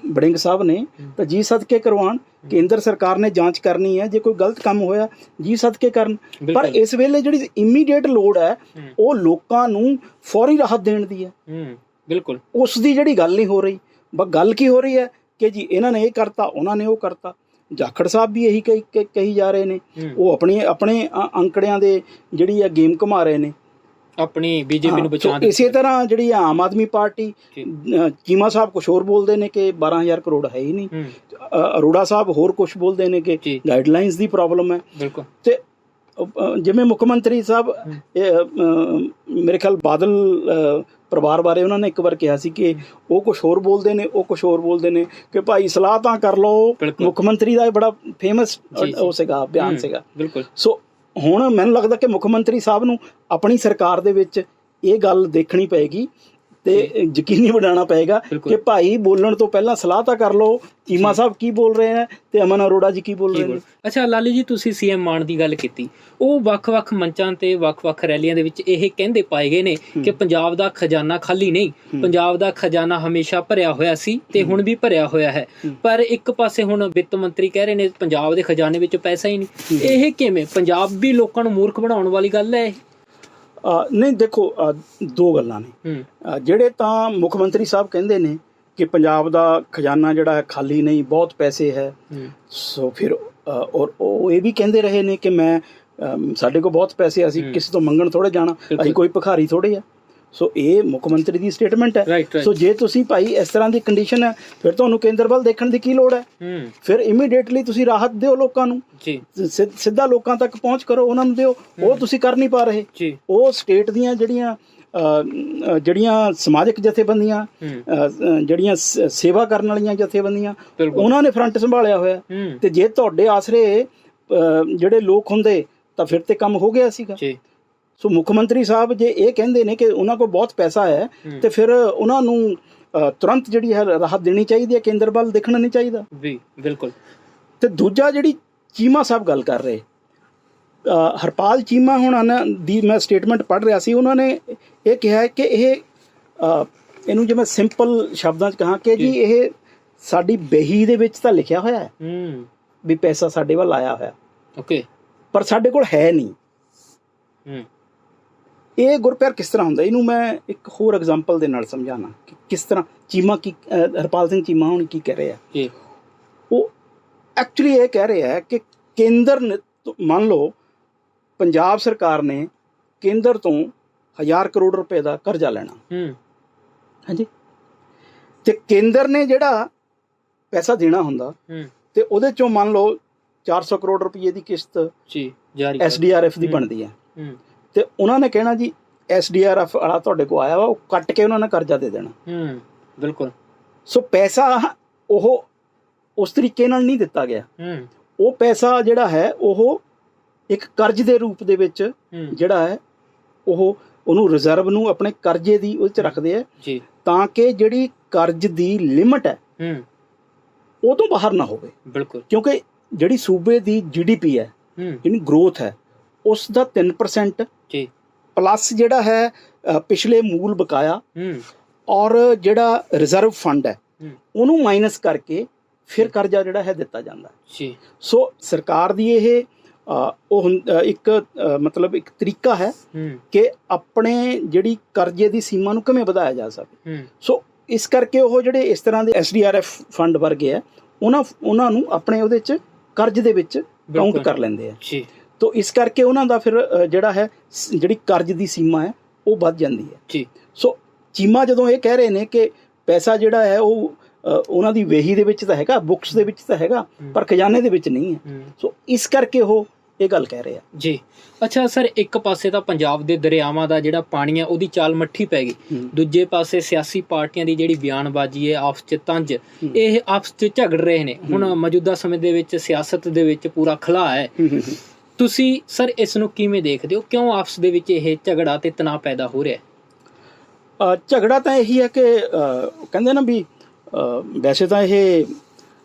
ਬੜਿੰਗ ਸਾਹਿਬ ਨੇ ਤਾਂ ਜੀ ਸਦਕੇ ਕਰਵਾਉਣ। ਕੇਂਦਰ ਸਰਕਾਰ ਨੇ ਜਾਂਚ ਕਰਨੀ ਹੈ। ਜੇ ਕੋਈ ਗਲਤ ਕੰਮ ਹੋਇਆ ਜੀ ਸਦਕੇ ਕਰਨ। ਪਰ ਇਸ ਵੇਲੇ ਜਿਹੜੀ ਇਮੀਡੀਏਟ ਲੋੜ ਹੈ ਉਹ ਲੋਕਾਂ ਨੂੰ ਫੌਰੀ ਰਾਹਤ ਦੇਣ ਦੀ ਹੂੰ। ਬਿਲਕੁਲ। ਉਸ ਦੀ ਜਿਹੜੀ ਗੱਲ ਨਹੀਂ ਹੋ ਰਹੀ ਬਸ ਗੱਲ ਕੀ ਹੋ ਰਹੀ ਹੈ ਕਿ ਜੀ ਇਹਨਾਂ ਨੇ ਇਹ ਕਰਤਾ ਉਹਨਾਂ ਨੇ ਉਹ ਕਰਤਾ। ਜਾਖੜ ਸਾਹਿਬ ਵੀ ਇਹੀ ਕਹੀ ਕਹੀ- ਜਾ ਰਹੇ ਨੇ। ਉਹ ਆਪਣੀ ਆਪਣੇ ਅੰਕੜਿਆਂ ਦੇ ਜਿਹੜੀ ਆ ਗੇਮ ਘੁਮਾ ਰਹੇ ਨੇ। ਆਪਣੀ ਬੀਜੇਪੀ ਨੂੰ ਬਚਾਉਣ ਦੇ ਇਸੇ ਤਰ੍ਹਾਂ ਜਿਹੜੀ ਆਮ ਆਦਮੀ ਪਾਰਟੀ ਚੀਮਾ ਸਾਹਿਬ ਕੁਝ ਹੋਰ ਬੋਲਦੇ ਨੇ ਕਿ 12000 ਕਰੋੜ ਹੈ ਹੀ ਨਹੀਂ। ਅਰੋੜਾ ਸਾਹਿਬ ਹੋਰ ਕੁਝ ਬੋਲਦੇ ਨੇ ਕਿ ਗਾਈਡਲਾਈਨਸ ਦੀ ਪ੍ਰੋਬਲਮ ਹੈ। ਬਿਲਕੁਲ। ਤੇ ਜਿਵੇਂ ਮੁੱਖ ਮੰਤਰੀ ਸਾਹਿਬ ਮੇਰੇ ਖਿਆਲ ਬਾਦਲ ਪਰਿਵਾਰ ਬਾਰੇ ਉਹਨਾਂ ਨੇ ਇੱਕ ਵਾਰ ਕਿਹਾ ਸੀ ਕਿ ਉਹ ਕੁਝ ਹੋਰ ਬੋਲਦੇ ਨੇ ਉਹ ਕੁਝ ਹੋਰ ਬੋਲਦੇ ਨੇ ਕਿ ਭਾਈ ਸਲਾਹ ਤਾਂ ਕਰ ਲਓ। ਮੁੱਖ ਮੰਤਰੀ ਦਾ ਇਹ ਬੜਾ ਫੇਮਸ। ਉਹ ਸੀਗਾ ਬਿਆਨ ਸੀਗਾ ਬਿਲਕੁਲ ਸੋ ਹੁਣ ਮੈਨੂੰ ਲੱਗਦਾ ਕਿ ਮੁੱਖ ਮੰਤਰੀ ਸਾਹਿਬ ਨੂੰ ਆਪਣੀ ਸਰਕਾਰ ਦੇ ਵਿੱਚ ਇਹ ਗੱਲ ਦੇਖਣੀ ਪਏਗੀ ਤੇ ਯਕੀਨੀ ਬਣਾਉਣਾ ਪਏਗਾ। ਕਿ ਭਾਈ ਬੋਲਣ ਤੋਂ ਪਹਿਲਾਂ ਸਲਾਹ ਤਾਂ ਕਰ ਲਓ ਚੀਮਾ ਸਾਹਿਬ ਕੀ ਬੋਲ ਰਹੇ ਨੇ ਤੇ ਅਮਨ ਅਰੋੜਾ ਜੀ ਕੀ ਬੋਲ ਰਹੇ ਨੇ? ਅੱਛਾ ਲਾਲੀ ਜੀ ਤੁਸੀਂ ਸੀਐਮ ਮਾਨ ਦੀ ਗੱਲ ਕੀਤੀ। ਉਹ ਵੱਖ-ਵੱਖ ਮੰਚਾਂ ਤੇ ਵੱਖ-ਵੱਖ ਰੈਲੀਆਂ ਦੇ ਵਿੱਚ ਇਹ ਕਹਿੰਦੇ ਪਾਏ ਗਏ ਨੇ ਕਿ ਪੰਜਾਬ ਦਾ ਖਜ਼ਾਨਾ ਖਾਲੀ ਨਹੀਂ ਪੰਜਾਬ ਦਾ ਖਜ਼ਾਨਾ ਹਮੇਸ਼ਾ ਭਰਿਆ ਹੋਇਆ ਸੀ ਤੇ ਹੁਣ ਵੀ ਭਰਿਆ ਹੋਇਆ ਹੈ। ਪਰ ਇੱਕ ਪਾਸੇ ਹੁਣ ਵਿੱਤ ਮੰਤਰੀ ਕਹਿ ਰਹੇ ਨੇ ਪੰਜਾਬ ਦੇ ਖਜ਼ਾਨੇ ਵਿੱਚ ਪੈਸਾ ਹੀ ਨਹੀਂ। ਇਹ ਕਿਵੇਂ? ਪੰਜਾਬੀ ਲੋਕਾਂ ਨੂੰ ਮੂਰਖ ਬਣਾਉਣ ਵਾਲੀ ਗੱਲ ਹੈ ਨਹੀਂ ਦੇਖੋ ਦੋ ਗੱਲਾਂ ਨੇ। ਜਿਹੜੇ ਤਾਂ ਮੁੱਖ ਮੰਤਰੀ ਸਾਹਿਬ ਕਹਿੰਦੇ ਨੇ ਕਿ ਪੰਜਾਬ ਦਾ ਖਜ਼ਾਨਾ ਜਿਹੜਾ ਹੈ ਖਾਲੀ ਨਹੀਂ ਬਹੁਤ ਪੈਸੇ ਹੈ। ਸੋ ਫਿਰ ਔਰ ਉਹ ਇਹ ਵੀ ਕਹਿੰਦੇ ਰਹੇ ਨੇ ਕਿ ਮੈਂ ਸਾਡੇ ਕੋਲ ਬਹੁਤ ਪੈਸੇ ਅਸੀਂ। ਕਿਸੇ ਤੋਂ ਮੰਗਣ ਥੋੜੇ ਜਾਣਾ। ਅਸੀਂ ਕੋਈ ਭਿਖਾਰੀ ਥੋੜੇ ਆ। ਸੋ ਇਹ ਮੁੱਖ ਮੰਤਰੀ ਦੀ ਸਟੇਟਮੈਂਟ ਹੈ। ਸੋ ਜੇ ਤੁਸੀਂ ਭਾਈ ਇਸ ਤਰ੍ਹਾਂ ਦੀ ਕੰਡੀਸ਼ਨ ਹੈ ਫਿਰ ਤੁਹਾਨੂੰ ਕੇਂਦਰ ਵੱਲ ਦੇਖਣ ਦੀ ਕੀ ਲੋੜ ਹੈ? ਫਿਰ ਇਮੀਡੀਏਟਲੀ ਤੁਸੀਂ ਰਾਹਤ ਦਿਓ ਲੋਕਾਂ ਨੂੰ। ਜੀ। ਸਿੱਧਾ ਲੋਕਾਂ ਤੱਕ ਪਹੁੰਚ ਕਰੋ ਉਹਨਾਂ ਨੂੰ ਦਿਓ। ਉਹ ਤੁਸੀਂ ਕਰ ਨਹੀਂ ਪਾ ਰਹੇ। ਉਹ ਸਟੇਟ ਦੀਆਂ ਜਿਹੜੀਆਂ ਜਿਹੜੀਆਂ ਸਮਾਜਿਕ ਜਥੇਬੰਦੀਆਂ ਜਿਹੜੀਆਂ ਸੇਵਾ ਕਰਨ ਵਾਲੀਆਂ ਜਥੇਬੰਦੀਆਂ ਉਹਨਾਂ ਨੇ ਫਰੰਟ ਸੰਭਾਲਿਆ ਹੋਇਆ। ਤੇ ਜੇ ਤੁਹਾਡੇ ਆਸਰੇ ਜਿਹੜੇ ਲੋਕ ਹੁੰਦੇ ਤਾਂ ਫਿਰ ਤੇ ਕੰਮ ਹੋ ਗਿਆ ਸੀਗਾ। ਜੀ। ਸੋ ਮੁੱਖ ਮੰਤਰੀ ਸਾਹਿਬ ਜੇ ਇਹ ਕਹਿੰਦੇ ਨੇ ਕਿ ਉਹਨਾਂ ਕੋਲ ਬਹੁਤ ਪੈਸਾ ਹੈ। ਤੇ ਫਿਰ ਉਹਨਾਂ ਨੂੰ ਤੁਰੰਤ ਜਿਹੜੀ ਹੈ ਰਾਹਤ ਦੇਣੀ ਚਾਹੀਦੀ ਹੈ ਕੇਂਦਰ ਵੱਲ ਦੇਖਣਾ ਨਹੀਂ ਚਾਹੀਦਾ? ਵੀ ਬਿਲਕੁਲ। ਤੇ ਦੂਜਾ ਜਿਹੜੀ ਚੀਮਾ ਸਾਹਿਬ ਗੱਲ ਕਰ ਰਹੇ ਹਰਪਾਲ ਚੀਮਾ ਹੁਣ ਦੀ ਮੈਂ ਸਟੇਟਮੈਂਟ ਪੜ੍ਹ ਰਿਹਾ ਸੀ ਉਹਨਾਂ ਨੇ ਇਹ ਕਿਹਾ ਹੈ ਕਿ ਇਹ ਇਹਨੂੰ ਜੇ ਮੈਂ ਸਿੰਪਲ ਸ਼ਬਦਾਂ 'ਚ ਕਹਾਂ ਕਿ ਜੀ ਜੀ। ਇਹ ਸਾਡੀ ਬਹੀ ਦੇ ਵਿੱਚ ਤਾਂ ਲਿਖਿਆ ਹੋਇਆ ਹੈ ਹੂੰ। ਵੀ ਪੈਸਾ ਸਾਡੇ ਵੱਲ ਆਇਆ ਹੋਇਆ। ਓਕੇ। ਪਰ ਸਾਡੇ ਕੋਲ ਹੈ ਨਹੀਂ। ਹੂੰ। ਇਹ ਗੁਰਪਿਆਰ ਕਿਸ ਤਰ੍ਹਾਂ ਹੁੰਦਾ? ਇਹਨੂੰ ਮੈਂ ਇੱਕ ਹੋਰ ਐਗਜ਼ਾਮਪਲ ਦੇ ਨਾਲ ਸਮਝਾਣਾ ਕਿ ਕਿਸ ਤਰ੍ਹਾਂ ਚੀਮਾ ਕੀ ਹਰਪਾਲ ਸਿੰਘ ਚੀਮਾ ਹੁਣ ਕੀ ਕਹਿ ਰਹੇ? ਜੀ। ਉਹ ਐਕਚੁਅਲੀ ਇਹ ਕਹਿ ਰਿਹਾ ਹੈ ਕਿ ਕੇਂਦਰ ਮੰਨ ਲਓ ਪੰਜਾਬ ਸਰਕਾਰ ਨੇ ਕੇਂਦਰ ਤੋਂ 1000 ਕਰੋੜ ਰੁਪਏ ਦਾ ਕਰਜ਼ਾ ਲੈਣਾ। ਹੂੰ। ਹਾਂਜੀ। ਤੇ ਕੇਂਦਰ ਨੇ ਜਿਹੜਾ ਪੈਸਾ ਦੇਣਾ ਹੁੰਦਾ ਹੂੰ। ਤੇ ਉਹਦੇ ਚੋਂ ਮੰਨ ਲਓ 400 ਕਰੋੜ ਰੁਪਏ ਦੀ ਕਿਸ਼ਤ ਜੀ ਜਾਰੀ ਐਸਡੀਆਰਐਫ ਦੀ। ਬਣਦੀ ਹੈ। ਹੂੰ। ਤੇ ਉਹਨਾਂ ਨੇ ਕਹਿਣਾ ਜੀ ਐਸਡੀਆਰਐਫ ਵਾਲਾ ਤੁਹਾਡੇ ਕੋਲ ਆਇਆ ਵਾ ਉਹ ਕੱਟ ਕੇ ਉਹਨਾਂ ਨੇ ਕਰਜ਼ਾ ਦੇ ਦੇਣਾ। ਹੂੰ ਬਿਲਕੁਲ। ਸੋ ਪੈਸਾ ਉਹ ਉਸ ਤਰੀਕੇ ਨਾਲ ਨਹੀਂ ਦਿੱਤਾ ਗਿਆ। ਹੂੰ। ਉਹ ਪੈਸਾ ਜਿਹੜਾ ਹੈ ਉਹ ਇੱਕ ਕਰਜ਼ ਦੇ ਰੂਪ ਦੇ ਵਿੱਚ ਜਿਹੜਾ ਹੈ ਉਹ ਉਹਨੂੰ ਰਿਜ਼ਰਵ ਨੂੰ ਆਪਣੇ ਕਰਜ਼ੇ ਦੀ ਉਹ ਚ ਰੱਖਦੇ ਆ। ਜੀ। ਤਾਂ ਕਿ ਜਿਹੜੀ ਕਰਜ਼ ਦੀ ਲਿਮਟ ਹੈ ਹੂੰ। ਉਹ ਤੋਂ ਬਾਹਰ ਨਾ ਹੋਵੇ। ਬਿਲਕੁਲ। ਕਿਉਂਕਿ ਜਿਹੜੀ ਸੂਬੇ ਦੀ ਜੀਡੀਪੀ ਹੈ ਹੂੰ। ਜਿਹੜੀ ਗਰੋਥ ਹੈ ਉਸ ਦਾ 3% ਜੀ। ਪਲੱਸ ਜਿਹੜਾ ਹੈ ਪਿਛਲੇ ਮੂਲ ਬਕਾਇਆ ਹੂੰ। ਔਰ ਜਿਹੜਾ ਰਿਜ਼ਰਵ ਫੰਡ ਹੈ ਉਹਨੂੰ ਮਾਈਨਸ ਕਰਕੇ ਫਿਰ ਕਰਜ਼ਾ ਜਿਹੜਾ ਹੈ ਦਿੱਤਾ ਜਾਂਦਾ ਜੀ। ਸੋ ਸਰਕਾਰ ਦੀ ਇਹ ਉਹ ਇੱਕ ਮਤਲਬ ਇੱਕ ਤਰੀਕਾ ਹੈ ਕਿ ਆਪਣੇ ਜਿਹੜੀ ਕਰਜ਼ੇ ਦੀ ਸੀਮਾ ਨੂੰ ਕਿਵੇਂ ਵਧਾਇਆ ਜਾ ਸਕੇ। ਸੋ ਇਸ ਕਰਕੇ ਉਹ ਜਿਹੜੇ ਇਸ ਤਰ੍ਹਾਂ ਦੇ ਐਸਡੀਆਰਐਫ ਫੰਡ ਵਰਗੇ ਆ ਉਹਨਾਂ ਉਹਨਾਂ ਨੂੰ ਆਪਣੇ ਉਹਦੇ ਚ ਕਰਜ਼ ਦੇ ਵਿੱਚ ਕਾਊਂਟ। ਕਰ ਲੈਂਦੇ ਆ। ਜੀ। ਤੋ ਇਸ ਕਰਕੇ ਉਹਨਾਂ ਦਾ ਫਿਰ ਜਿਹੜਾ ਹੈ ਜਿਹੜੀ ਕਰਜ਼ ਦੀ ਸੀਮਾ ਹੈ ਉਹ ਵੱਧ ਜਾਂਦੀ ਹੈ। ਜੀ। ਸੋ ਚੀਮਾ ਜਦੋਂ ਇਹ ਕਹਿ ਰਹੇ ਨੇ ਕਿ ਪੈਸਾ ਜਿਹੜਾ ਹੈ ਉਹ ਉਹਨਾਂ ਦੀ ਵੇਹੀ ਦੇ ਵਿੱਚ ਤਾਂ ਹੈਗਾ ਬੁక్స్ ਦੇ ਵਿੱਚ ਤਾਂ ਹੈਗਾ। ਪਰ ਖਜ਼ਾਨੇ ਦੇ ਵਿੱਚ ਨਹੀਂ ਹੈ। ਸੋ ਇਸ ਕਰਕੇ ਉਹ ਇਹ ਗੱਲ ਕਹਿ ਰਹੇ। ਆ ਜੀ। ਅੱਛਾ ਸਰ ਇੱਕ ਪਾਸੇ ਤਾਂ ਪੰਜਾਬ ਦੇ ਦਰਿਆਵਾਂ ਦਾ ਜਿਹੜਾ ਪਾਣੀ ਹੈ ਉਹਦੀ ਚਾਲ ਮੱਠੀ ਪੈ ਗਈ। ਦੂਜੇ ਪਾਸੇ ਸਿਆਸੀ ਪਾਰਟੀਆਂ ਦੀ ਜਿਹੜੀ ਬਿਆਨਬਾਜ਼ੀ ਹੈ ਆਪਸ 'ਚ ਤੰਜ ਇਹ ਆਪਸ 'ਚ ਝਗੜ ਰਹੇ ਨੇ। ਹੁਣ ਮੌਜੂਦਾ ਸਮੇਂ ਦੇ ਵਿੱਚ ਸਿਆਸਤ ਦੇ ਵਿੱਚ ਪੂਰਾ ਖਲਾ ਹੂੰ। ਤੁਸੀਂ ਸਰ ਇਸ ਨੂੰ ਕਿਵੇਂ ਦੇਖਦੇ ਹੋ? ਕਿਉਂ ਆਪਸ ਦੇ ਵਿੱਚ ਇਹ ਝਗੜਾ ਤੇ ਤਣਾਅ ਪੈਦਾ ਹੋ ਰਿਹਾ ਹੈ? ਝਗੜਾ ਤਾਂ ਇਹੀ ਹੈ ਕਿ ਕਹਿੰਦੇ ਨਾ ਵੀ ਵੈਸੇ ਤਾਂ ਇਹ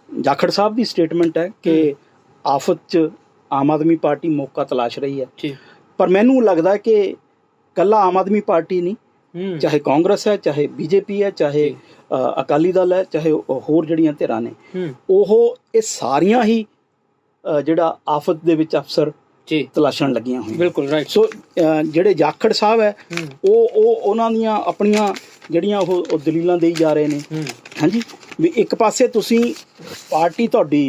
ਜਾਖੜ ਸਾਹਿਬ ਦੀ ਸਟੇਟਮੈਂਟ ਹੈ ਕਿ ਆਫਤ 'ਚ ਆਮ ਆਦਮੀ ਪਾਰਟੀ ਮੌਕਾ ਤਲਾਸ਼ ਰਹੀ ਹੈ। ਪਰ ਮੈਨੂੰ ਲੱਗਦਾ ਕਿ ਕੱਲਾ ਆਮ ਆਦਮੀ ਪਾਰਟੀ ਨਹੀਂ ਚਾਹੇ ਕਾਂਗਰਸ ਹੈ ਚਾਹੇ ਬੀਜੇਪੀ ਹੈ ਚਾਹੇ ਅਕਾਲੀ ਦਲ ਹੈ ਚਾਹੇ ਹੋਰ ਜਿਹੜੀਆਂ ਧਿਰਾਂ ਨੇ ਉਹ ਇਹ ਸਾਰੀਆਂ ਹੀ ਜਿਹੜਾ ਆਫਤ ਦੇ ਵਿੱਚ ਅਫਸਰ ਜੀ। ਤਲਾਸ਼ਣ ਲੱਗੀਆਂ ਹੋਈਆਂ। ਬਿਲਕੁਲ ਰਾਈਟ ਸੋ ਜਿਹੜੇ ਜਾਖੜ ਸਾਹਿਬ ਹੈ ਉਹ ਉਹ ਉਹਨਾਂ ਦੀਆਂ ਆਪਣੀਆਂ ਜਿਹੜੀਆਂ ਉਹ ਉਹ ਦਲੀਲਾਂ ਦੇਈ ਜਾ ਰਹੇ ਨੇ। ਹਾਂਜੀ? ਵੀ ਇੱਕ ਪਾਸੇ ਤੁਸੀਂ ਪਾਰਟੀ ਤੁਹਾਡੀ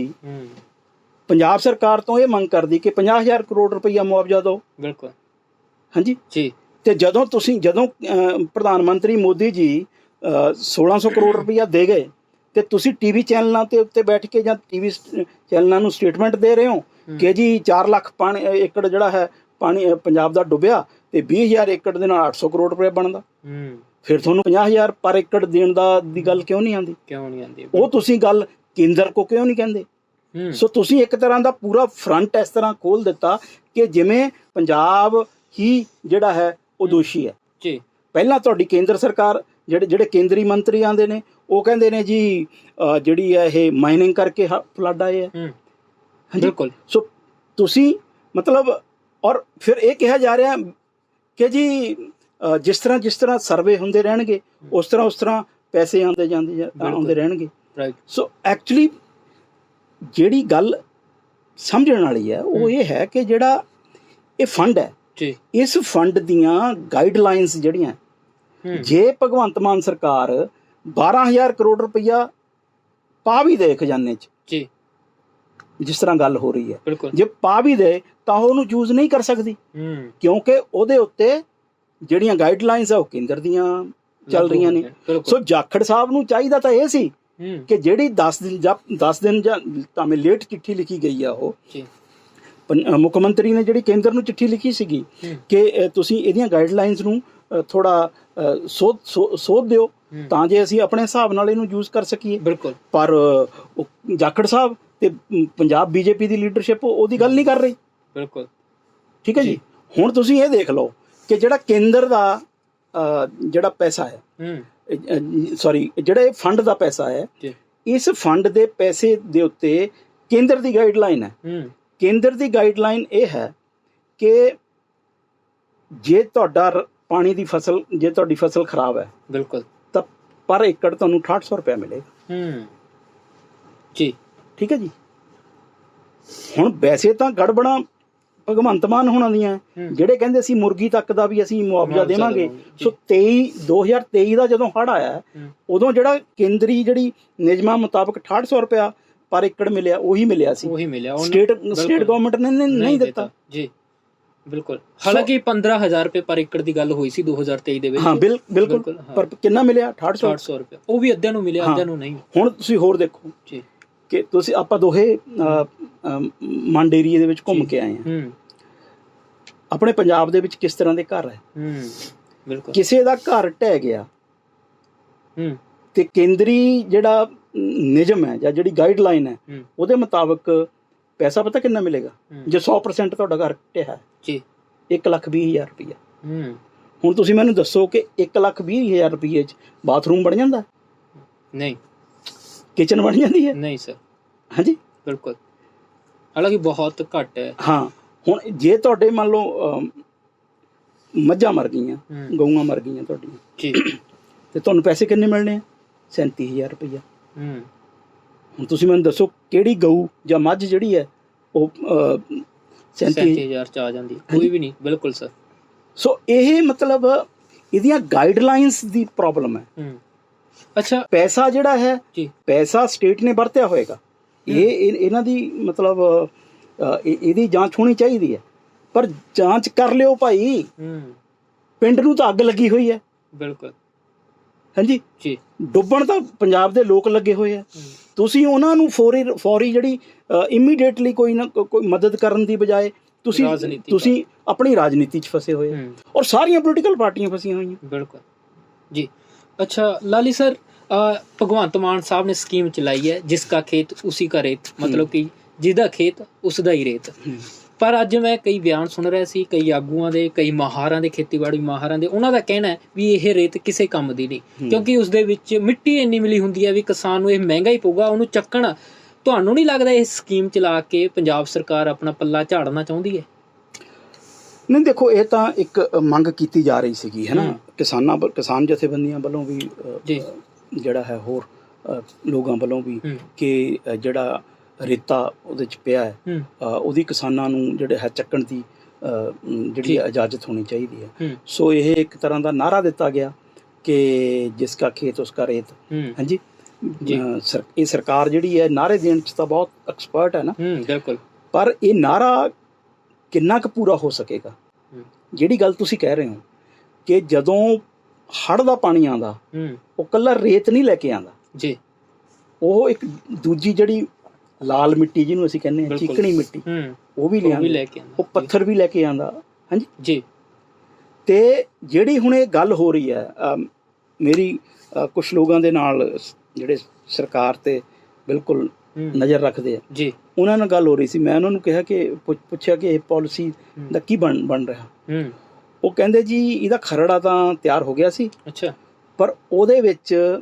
ਪੰਜਾਬ ਸਰਕਾਰ ਤੋਂ ਇਹ ਮੰਗ ਕਰਦੀ ਕਿ 50000 ਕਰੋੜ ਰੁਪਈਆ ਮੁਆਵਜ਼ਾ ਦਿਓ। ਬਿਲਕੁਲ। ਹਾਂਜੀ? ਜੀ। ਤੇ ਜਦੋਂ ਤੁਸੀਂ ਜਦੋਂ ਪ੍ਰਧਾਨ ਮੰਤਰੀ ਮੋਦੀ ਜੀ ਅਹ, 1600 ਕਰੋੜ ਰੁਪਈਆ ਦੇ ਗਏ ਤੇ ਤੁਸੀਂ ਟੀਵੀ ਚੈਨਲਾਂ ਤੇ ਉੱਤੇ ਬੈਠ ਕੇ ਜਾਂ ਟੀਵੀ ਚੈਨਲਾਂ ਨੂੰ ਸਟੇਟਮੈਂਟ ਦੇ ਰਹੇ ਹੋ ਕਿ ਜੀ 4 ਲੱਖ ਪਾਣੀ ਏਕੜ ਜਿਹੜਾ ਹੈ ਪਾਣੀ ਪੰਜਾਬ ਦਾ ਡੁੱਬਿਆ ਤੇ 20000 ਏਕੜ ਦੇ ਨਾਲ 800 ਕਰੋੜ ਰੁਪਏ ਬਣਦਾ। ਹੂੰ। ਫਿਰ ਤੁਹਾਨੂੰ 50000 ਪਰ ਏਕੜ ਦੇਣ ਦਾ ਦੀ ਗੱਲ ਕਿਉਂ ਨਹੀਂ ਆਉਂਦੀ? ਕਿਉਂ ਨਹੀਂ ਆਉਂਦੀ? ਉਹ ਤੁਸੀਂ ਗੱਲ ਕੇਂਦਰ ਕੋ ਕਿਉਂ ਨਹੀਂ ਕਹਿੰਦੇ? ਸੋ ਤੁਸੀਂ ਇੱਕ ਤਰ੍ਹਾਂ ਦਾ ਪੂਰਾ ਫਰੰਟ ਇਸ ਤਰ੍ਹਾਂ ਖੋਲ ਦਿੱਤਾ ਕਿ ਜਿਵੇਂ ਪੰਜਾਬ ਹੀ ਜਿਹੜਾ ਹੈ ਉਹ ਦੋਸ਼ੀ ਹੈ। ਜੀ। ਪਹਿਲਾਂ ਤੁਹਾਡੀ ਕੇਂਦਰ ਸਰਕਾਰ ਜਿਹੜੇ ਜਿਹੜੇ ਕੇਂਦਰੀ ਮੰਤਰੀ ਆਂਦੇ ਨੇ ਉਹ ਕਹਿੰਦੇ ਨੇ ਜੀ ਜਿਹੜੀ ਹੈ ਇਹ ਮਾਈਨਿੰਗ ਕਰਕੇ ਫਲੱਡ ਆਏ ਆ। ਹੂੰ। ਹਾਂਜੀ? ਬਿਲਕੁਲ। ਸੋ ਤੁਸੀਂ ਮਤਲਬ ਔਰ ਫਿਰ ਇਹ ਕਿਹਾ ਜਾ ਰਿਹਾ ਕਿ ਜੀ ਜਿਸ ਤਰ੍ਹਾਂ ਜਿਸ ਤਰ੍ਹਾਂ ਸਰਵੇ ਹੁੰਦੇ ਰਹਿਣਗੇ ਉਸ ਤਰ੍ਹਾਂ ਉਸ ਤਰ੍ਹਾਂ ਪੈਸੇ ਆਉਂਦੇ ਜਾਂਦੇ। ਆਉਂਦੇ ਰਹਿਣਗੇ। ਰਾਈਟ ਸੋ ਐਕਚੁਅਲੀ ਜਿਹੜੀ ਗੱਲ ਸਮਝਣ ਵਾਲੀ ਹੈ ਉਹ। ਇਹ ਹੈ ਕਿ ਜਿਹੜਾ ਇਹ ਫੰਡ ਹੈ ਜੀ। ਇਸ ਫੰਡ ਦੀਆਂ ਗਾਈਡਲਾਈਨਸ ਜਿਹੜੀਆਂ ਜੇ ਭਗਵੰਤ ਮਾਨ ਸਰਕਾਰ 12000 ਕਰੋੜ ਰੁਪਈਆ ਪਾ ਵੀ ਦੇ ਖਜ਼ਾਨੇ 'ਚ। ਜੀ। ਜਿਸ ਤਰ੍ਹਾਂ ਗੱਲ ਹੋ ਰਹੀ ਹੈ। ਜੇ ਪਾ ਵੀ ਦੇ ਤਾਂ ਉਹ ਉਹਨੂੰ ਯੂਜ਼ ਨਹੀਂ ਕਰ ਸਕਦੀ। ਕਿਉਂਕਿ ਉਹਦੇ ਉੱਤੇ ਜਿਹੜੀਆਂ ਗਾਈਡਲਾਈਨਸ ਆ ਉਹ ਕੇਂਦਰ ਦੀਆਂ ਚੱਲ ਰਹੀਆਂ ਨੇ। ਸੋ ਜਾਖੜ ਸਾਹਿਬ ਨੂੰ ਚਾਹੀਦਾ ਤਾਂ ਇਹ ਸੀ ਕਿ ਜਿਹੜੀ 10 ਦਿਨ ਜਾਂ 10 ਦਿਨ ਜਾਂ ਭਾਵੇਂ ਲੇਟ ਚਿੱਠੀ ਲਿਖੀ ਗਈ ਆ ਉਹ ਜੀ। ਮੁੱਖ ਮੰਤਰੀ ਨੇ ਜਿਹੜੀ ਕੇਂਦਰ ਨੂੰ ਚਿੱਠੀ ਲਿਖੀ ਸੀਗੀ ਕਿ ਤੁਸੀਂ ਇਹਦੀਆਂ ਗਾਈਡਲਾਈਨਸ ਨੂੰ ਥੋੜਾ ਸੋਧ ਸੋਧ ਦਿਓ। ਤਾਂ ਜੇ ਅਸੀਂ ਆਪਣੇ ਹਿਸਾਬ ਨਾਲ ਇਹਨੂੰ ਯੂਜ਼ ਕਰ ਸਕੀਏ। ਬਿਲਕੁਲ। ਪਰ ਜਾਖੜ ਸਾਹਿਬ ਤੇ ਪੰਜਾਬ ਬੀਜੇਪੀ ਦੀ ਲੀਡਰਸ਼ਿਪ ਉਹਦੀ ਗੱਲ ਨਹੀਂ ਕਰ ਰਹੀ। ਬਿਲਕੁਲ। ਠੀਕ ਹੈ ਜੀ। ਹੁਣ ਤੁਸੀਂ ਇਹ ਦੇਖ ਲਓ ਕਿ ਜਿਹੜਾ ਕੇਂਦਰ ਦਾ ਜਿਹੜਾ ਪੈਸਾ ਹੈ ਸੌਰੀ ਜਿਹੜਾ ਇਹ ਫੰਡ ਦਾ ਪੈਸਾ ਹੈ ਇਸ ਫੰਡ ਦੇ ਪੈਸੇ ਦੇ ਉੱਤੇ ਕੇਂਦਰ ਦੀ ਗਾਈਡਲਾਈਨ ਹੈ। ਕੇਂਦਰ ਦੀ ਗਾਈਡਲਾਈਨ ਇਹ ਹੈ ਕਿ ਜੇ ਤੁਹਾਡਾ ਪਾਣੀ ਦੀ ਫਸਲ ਜੇ ਤੁਹਾਡੀ ਫਸਲ ਖਰਾਬ ਹੈ ਬਿਲਕੁਲ। ਤਾਂ ਪਰ ਏਕੜ ਤੁਹਾਨੂੰ 6800 ਰੁਪਏ ਮਿਲੇਗਾ। ਹੂੰ। ਜੀ। ਠੀਕ ਹੈ ਜੀ? ਹੁਣ ਵੈਸੇ ਤਾਂ ਗੜਬੜਾਂ ਭਗਵੰਤ ਮਾਨ ਹੋਣਾ ਦੀਆਂ। ਜਿਹੜੇ ਕਹਿੰਦੇ ਸੀ ਮੁਰਗੀ ਤੱਕ ਦਾ ਵੀ ਅਸੀਂ ਮੁਆਵਜ਼ਾ ਦੇਵਾਂਗੇ। ਸੋ 23 2023 ਦਾ ਜਦੋਂ ਹੜ ਆਇਆ ਉਦੋਂ ਜਿਹੜਾ ਕੇਂਦਰੀ ਜਿਹੜੀ ਨਿਯਮਾਂ ਮੁਤਾਬਕ 6800 ਰੁਪਇਆ ਪਰ ਏਕੜ ਮਿਲਿਆ ਉਹੀ ਮਿਲਿਆ ਸੀ। ਉਹੀ ਮਿਲਿਆ। ਸਟੇਟ। ਸਟੇਟ ਗਵਰਨਮੈਂਟ ਨੇ ਨਹੀਂ ਦਿੱਤਾ। ਜੀ। ਬਿਲਕੁਲ। ਹਾਲਾਂਕਿ 15000 ਰੁਪਏ ਪਰ ਏਕੜ ਦੀ ਗੱਲ ਹੋਈ ਸੀ 2023 ਦੇ ਵਿੱਚ। ਹਾਂ ਬਿਲ ਬਿਲਕੁਲ। ਪਰ ਕਿੰਨਾ ਮਿਲਿਆ? 6800 800 ਰੁਪਏ। ਉਹ ਵੀ ਅੱਧਿਆਂ ਨੂੰ ਮਿਲਿਆ। ਅੱਧਿਆਂ ਨੂੰ ਨਹੀਂ। ਹੁਣ ਤੁਸੀਂ ਹੋਰ ਦੇਖੋ ਜੀ। ਕਿ ਤੁਸੀਂ ਆਪਾਂ ਦੋਹੇ ਮੰਡ ਏਰੀਏ ਦੇ ਵਿੱਚ ਘੁੰਮ। ਕੇ ਆਏ ਹਾਂ। ਹੂੰ। ਆਪਣੇ ਪੰਜਾਬ ਦੇ ਵਿੱਚ ਕਿਸ ਤਰ੍ਹਾਂ ਦੇ ਘਰ ਹੈ? ਹੂੰ। ਬਿਲਕੁਲ। ਕਿਸੇ ਦਾ ਘਰ ਢਹਿ ਗਿਆ ਹੂੰ। ਤੇ ਕੇਂਦਰੀ ਜਿਹੜਾ ਨਿਯਮ ਹੈ ਜਾਂ ਜਿਹੜੀ ਗਾਈਡਲਾਈਨ ਹੂੰ। ਉਹਦੇ ਮੁਤਾਬਕ ਪੈਸਾ ਪਤਾ ਕਿੰਨਾ ਮਿਲੇਗਾ। ਜੇ 100% ਤੁਹਾਡਾ ਘਰ ਹੈ ਜੀ। 1 ਲੱਖ ਵੀਹ ਹਜ਼ਾਰ ਰੁਪਈਆ। ਹੂੰ। ਹੁਣ ਤੁਸੀਂ ਮੈਨੂੰ ਦੱਸੋ ਕਿ 1 ਲੱਖ ਵੀਹ ਹਜ਼ਾਰ ਰੁਪਈਏ 'ਚ ਬਾਥਰੂਮ ਬਣ ਜਾਂਦਾ? ਨਹੀਂ। ਕਿਚਨ ਬਣ ਜਾਂਦੀ ਹੈ? ਨਹੀਂ ਸਰ। ਹਾਂਜੀ? ਬਿਲਕੁਲ। ਹਾਲਾਂਕਿ ਬਹੁਤ ਘੱਟ ਹੈ। ਹਾਂ ਹੁਣ ਜੇ ਤੁਹਾਡੇ ਮੰਨ ਲਓ ਮੱਝਾਂ ਮਰ ਗਈਆਂ ਗਊਆਂ ਮਰ ਗਈਆਂ ਤੁਹਾਡੀਆਂ ਜੀ। ਤੇ ਤੁਹਾਨੂੰ ਪੈਸੇ ਕਿੰਨੇ ਮਿਲਣੇ ਆ? 37000 ਰੁਪਈਆ। ਹੂੰ। ਹੁਣ ਤੁਸੀਂ ਮੈਨੂੰ ਦੱਸੋ ਕਿਹੜੀ ਗਊ ਜਾਂ ਮੱਝ ਜਿਹੜੀ ਹੈ ਉਹ ਅ, 37 37000 ਚ ਆ ਜਾਂਦੀ ਕੋਈ ਵੀ ਨਹੀਂ ਬਿਲਕੁਲ ਸਰ। ਸੋ ਇਹ ਮਤਲਬ ਇਹਦੀਆਂ ਗਾਈਡਲਾਈਨਸ ਦੀ ਪ੍ਰੋਬਲਮ ਹੈ। ਅੱਛਾ। ਪੈਸਾ ਜਿਹੜਾ ਹੈ ਜੀ। ਪੈਸਾ ਸਟੇਟ ਨੇ ਵਰਤਿਆ ਹੋਏਗਾ। ਇਹ ਇਹ- ਇਹਨਾਂ ਦੀ ਮਤਲਬ ਇਹਦੀ ਜਾਂਚ ਹੋਣੀ ਚਾਹੀਦੀ ਹੈ। ਪਰ ਜਾਂਚ ਕਰ ਲਿਓ ਭਾਈ। ਪਿੰਡ ਨੂੰ ਤਾਂ ਅੱਗ ਲੱਗੀ ਹੋਈ ਹੈ। ਬਿਲਕੁਲ। ਹਾਂਜੀ? ਜੀ। ਡੁੱਬਣ ਤਾਂ ਪੰਜਾਬ ਦੇ ਲੋਕ ਲੱਗੇ ਹੋਏ ਆ। ਤੁਸੀਂ ਉਹਨਾਂ ਨੂੰ ਫੌਰੀ ਫੌਰੀ ਜਿਹੜੀ ਇਮੀਡੀਏਟਲੀ ਕੋਈ ਨਾ ਕੋਈ ਮਦਦ ਕਰਨ ਦੀ ਬਜਾਏ ਤੁਸੀਂ ਤੁਸੀਂ ਆਪਣੀ ਰਾਜਨੀਤੀ 'ਚ ਫਸੇ ਹੋਏ ਔਰ ਸਾਰੀਆਂ ਪੋਲੀਟੀਕਲ ਪਾਰਟੀਆਂ ਫਸੀਆਂ ਹੋਈਆਂ। ਬਿਲਕੁਲ। ਜੀ। ਅੱਛਾ ਲਾਲੀ ਸਰ ਭਗਵੰਤ ਮਾਨ ਸਾਹਿਬ ਨੇ ਸਕੀਮ ਚਲਾਈ ਹੈ ਜਿਸ ਦਾ ਖੇਤ ਉਸੇ ਦਾ ਰੇਤ ਮਤਲਬ ਕਿ ਜਿਹਦਾ ਖੇਤ ਉਸ ਦਾ ਹੀ ਰੇਤ। ਪਰ ਅੱਜ ਮੈਂ ਕਈ ਬਿਆਨ ਸੁਣ ਰਿਹਾ ਸੀ ਕਈ ਆਗੂਆਂ ਦੇ ਕਈ ਮਾਹਾਰਾਂ ਦੇ ਖੇਤੀਬਾੜੀ ਮਾਹਾਰਾਂ ਦੇ ਉਹਨਾਂ ਦਾ ਕਹਿਣਾ ਹੈ ਵੀ ਇਹ ਰੇਤ ਕਿਸੇ ਕੰਮ ਦੀ ਨਹੀਂ। ਕਿਉਂਕਿ ਉਸ ਦੇ ਵਿੱਚ ਮਿੱਟੀ ਇੰਨੀ ਮਿਲੀ ਹੁੰਦੀ ਹੈ ਵੀ ਕਿਸਾਨ ਨੂੰ ਇਹ ਮਹਿੰਗਾ ਹੀ ਪਊਗਾ ਉਹਨੂੰ ਚੱਕਣ ਤੁਹਾਨੂੰ ਨਹੀਂ ਲੱਗਦਾ ਇਹ ਸਕੀਮ ਚਲਾ ਕੇ ਪੰਜਾਬ ਸਰਕਾਰ ਆਪਣਾ ਪੱਲਾ ਝਾੜਨਾ ਚਾਹੁੰਦੀ ਹੈ? ਨਹੀਂ ਦੇਖੋ ਇਹ ਤਾਂ ਇੱਕ ਮੰਗ ਕੀਤੀ ਜਾ ਰਹੀ ਸੀਗੀ ਹੈ ਨਾ। ਕਿਸਾਨਾਂ ਕਿਸਾਨ ਜਥੇਬੰਦੀਆਂ ਵੱਲੋਂ ਵੀ ਜਿਹੜਾ ਹੈ ਹੋਰ ਲੋਕਾਂ ਵੱਲੋਂ ਵੀ ਕਿ ਜਿਹੜਾ ਰੇਤਾ ਉਹਦੇ 'ਚ ਪਿਆ ਹੈ। ਉਹਦੀ ਕਿਸਾਨਾਂ ਨੂੰ ਜਿਹੜੇ ਹੈ ਚੱਕਣ ਦੀ ਜਿਹੜੀ ਇਜਾਜ਼ਤ ਹੋਣੀ ਚਾਹੀਦੀ ਹੈ। ਸੋ ਇਹ ਇੱਕ ਤਰ੍ਹਾਂ ਦਾ ਨਾਰਾ ਦਿੱਤਾ ਗਿਆ ਕਿ ਜਿਸ ਦਾ ਖੇਤ ਉਸ ਦਾ ਰੇਤ। ਹਾਂਜੀ? ਜੀ। ਇਹ ਸਰਕਾਰ ਜਿਹੜੀ ਹੈ ਨਾਰੇ ਦੇਣ 'ਚ ਤਾਂ ਬਹੁਤ ਐਕਸਪਰਟ ਹੈ ਨਾ। ਬਿਲਕੁਲ। ਪਰ ਇਹ ਨਾਰਾ ਕਿੰਨਾ ਕੁ ਪੂਰਾ ਹੋ ਸਕੇਗਾ? ਜਿਹੜੀ ਗੱਲ ਤੁਸੀਂ ਕਹਿ ਰਹੇ ਹੋ ਕਿ ਜਦੋਂ ਹੜ੍ਹ ਦਾ ਪਾਣੀ ਆਂਦਾ ਉਹ ਕੱਲਾ ਰੇਤ ਨਹੀਂ ਲੈ ਕੇ ਆਂਦਾ ਜੀ। ਉਹ ਇੱਕ ਦੂਜੀ ਜਿਹੜੀ ਲਾਲ ਮਿੱਟੀ ਜਿਹਨੂੰ ਅਸੀਂ ਕਹਿੰਦੇ ਹਾਂ। ਚੀਕਣੀ ਮਿੱਟੀ। ਉਹ ਵੀ ਲਿਆਂਦਾ। ਲੈ ਕੇ ਆਉਂਦਾ ਉਹ ਪੱਥਰ ਵੀ ਲੈ ਕੇ ਆਂਦਾ। ਹਾਂਜੀ? ਜੀ। ਤੇ ਜਿਹੜੀ ਹੁਣ ਇਹ ਗੱਲ ਹੋ ਰਹੀ ਹੈ ਮੇਰੀ ਕੁਝ ਲੋਕਾਂ ਦੇ ਨਾਲ ਜਿਹੜੇ ਸਰਕਾਰ ਤੇ ਬਿਲਕੁਲ ਨਜ਼ਰ ਰੱਖਦੇ ਆ। ਜੀ। ਉਹਨਾਂ ਨਾਲ ਗੱਲ ਹੋ ਰਹੀ ਸੀ। ਮੈਂ ਉਹਨਾਂ ਨੂੰ ਕਿਹਾ ਕਿ ਪੁੱਛ- ਪੁੱਛਿਆ ਕਿ ਇਹ ਪਾਲਿਸੀ ਦਾ ਕੀ ਬਣ ਬਣ ਰਿਹਾ? ਹੂੰ। ਉਹ ਕਹਿੰਦੇ ਜੀ ਇਹਦਾ ਖਰੜਾ ਤਾਂ ਤਿਆਰ ਹੋ ਗਿਆ ਸੀ। ਅੱਛਾ। ਪਰ ਉਹਦੇ ਵਿੱਚ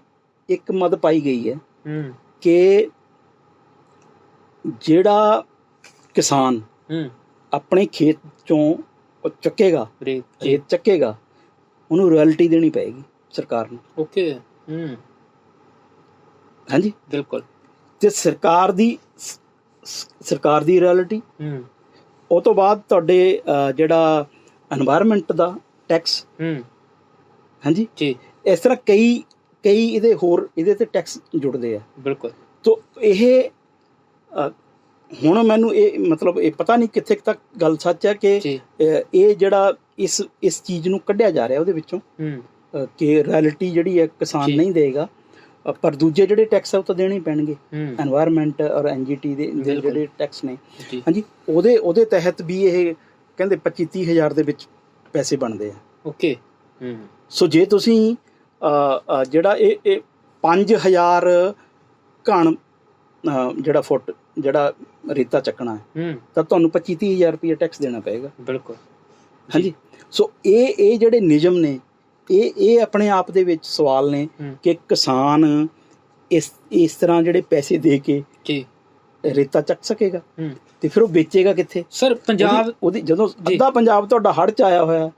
ਇੱਕ ਮਦ ਪਾਈ ਗਈ ਹੈ ਹੂੰ। ਕਿ ਜਿਹੜਾ ਕਿਸਾਨ ਹੂੰ। ਆਪਣੇ ਖੇਤ ਚੋਂ ਉਹ ਚੱਕੇਗਾ ਖੇਤ ਚੱਕੇਗਾ ਉਹਨੂੰ ਰਾਇਲਟੀ ਦੇਣੀ ਪਏਗੀ ਸਰਕਾਰ ਨੂੰ। ਓਕੇ। ਹੂੰ। ਹਾਂਜੀ। ਬਿਲਕੁਲ। ਤੇ ਸਰਕਾਰ ਦੀ ਸਰਕਾਰ ਦੀ ਰਾਇਲਟੀ ਹੂੰ। ਉਹ ਤੋਂ ਬਾਅਦ ਤੁਹਾਡੇ ਜਿਹੜਾ এনवायरमेंट ਦਾ ਟੈਕਸ ਹੂੰ। ਹਾਂਜੀ। ਜੀ। ਇਸ ਤਰ੍ਹਾਂ ਕਈ ਕਈ ਇਹਦੇ ਹੋਰ ਇਹਦੇ ਤੇ ਟੈਕਸ ਜੁੜਦੇ ਆ। ਬਿਲਕੁਲ। ਤੋਂ ਇਹ ਹੁਣ ਮੈਨੂੰ ਇਹ ਮਤਲਬ ਇਹ ਪਤਾ ਨਹੀਂ ਕਿੱਥੇ ਤੱਕ ਗੱਲ ਸੱਚ ਹੈ ਕਿ ਇਹ ਜਿਹੜਾ ਇਸ ਇਸ ਚੀਜ਼ ਨੂੰ ਕੱਢਿਆ ਜਾ ਰਿਹਾ ਉਹਦੇ ਵਿੱਚੋਂ। ਕਿ ਰੈਲਿਟੀ ਜਿਹੜੀ ਹੈ ਕਿਸਾਨ ਨਹੀਂ ਦੇਗਾ। ਪਰ ਦੂਜੇ ਜਿਹੜੇ ਟੈਕਸ ਆ ਉਹ ਤਾਂ ਦੇਣੇ ਪੈਣਗੇ। এনवायरमेंट ਔਰ ਐਨਜੀਟੀ ਦੇ ਜਿਹੜੇ ਟੈਕਸ ਨੇ। ਹਾਂਜੀ ਉਹਦੇ ਉਹਦੇ ਤਹਿਤ ਵੀ ਇਹ ਕਹਿੰਦੇ 25 30000 ਦੇ ਵਿੱਚ ਪੈਸੇ ਬਣਦੇ ਆ। ਓਕੇ। ਸੋ ਜੇ ਤੁਸੀਂ ਜਿਹੜਾ ਇਹ 5000 ਘਣ ਜਿਹੜਾ ਫੁੱਟ ਜਿਹੜਾ ਰੇਤਾ ਚੱਕਣਾ ਹੈ ਤਾਂ ਤੁਹਾਨੂੰ 25 30 ਹਜ਼ਾਰ ਰੁਪਏ ਟੈਕਸ ਦੇਣਾ ਪਏਗਾ। ਬਿਲਕੁਲ। ਹਾਂਜੀ? ਸੋ ਇਹ ਇਹ ਜਿਹੜੇ ਨਿਯਮ ਨੇ ਇਹ ਇਹ ਆਪਣੇ ਆਪ ਦੇ ਵਿੱਚ ਸਵਾਲ ਨੇ ਕਿ ਕਿਸਾਨ ਇਸ ਇਸ ਤਰ੍ਹਾਂ ਜਿਹੜੇ ਪੈਸੇ ਦੇ ਕੇ ਜੀ। ਰੇਤਾ ਚੱਕ ਸਕੇਗਾ? ਤੇ ਫਿਰ ਉਹ ਵੇਚੇਗਾ ਕਿੱਥੇ? ਸਰ ਪੰਜਾਬ ਉਹਦੀ- ਜਦੋਂ। ਅੱਧਾ ਪੰਜਾਬ ਤੁਹਾਡਾ ਹੜ ਚ ਆਇਆ ਹੋਇਆ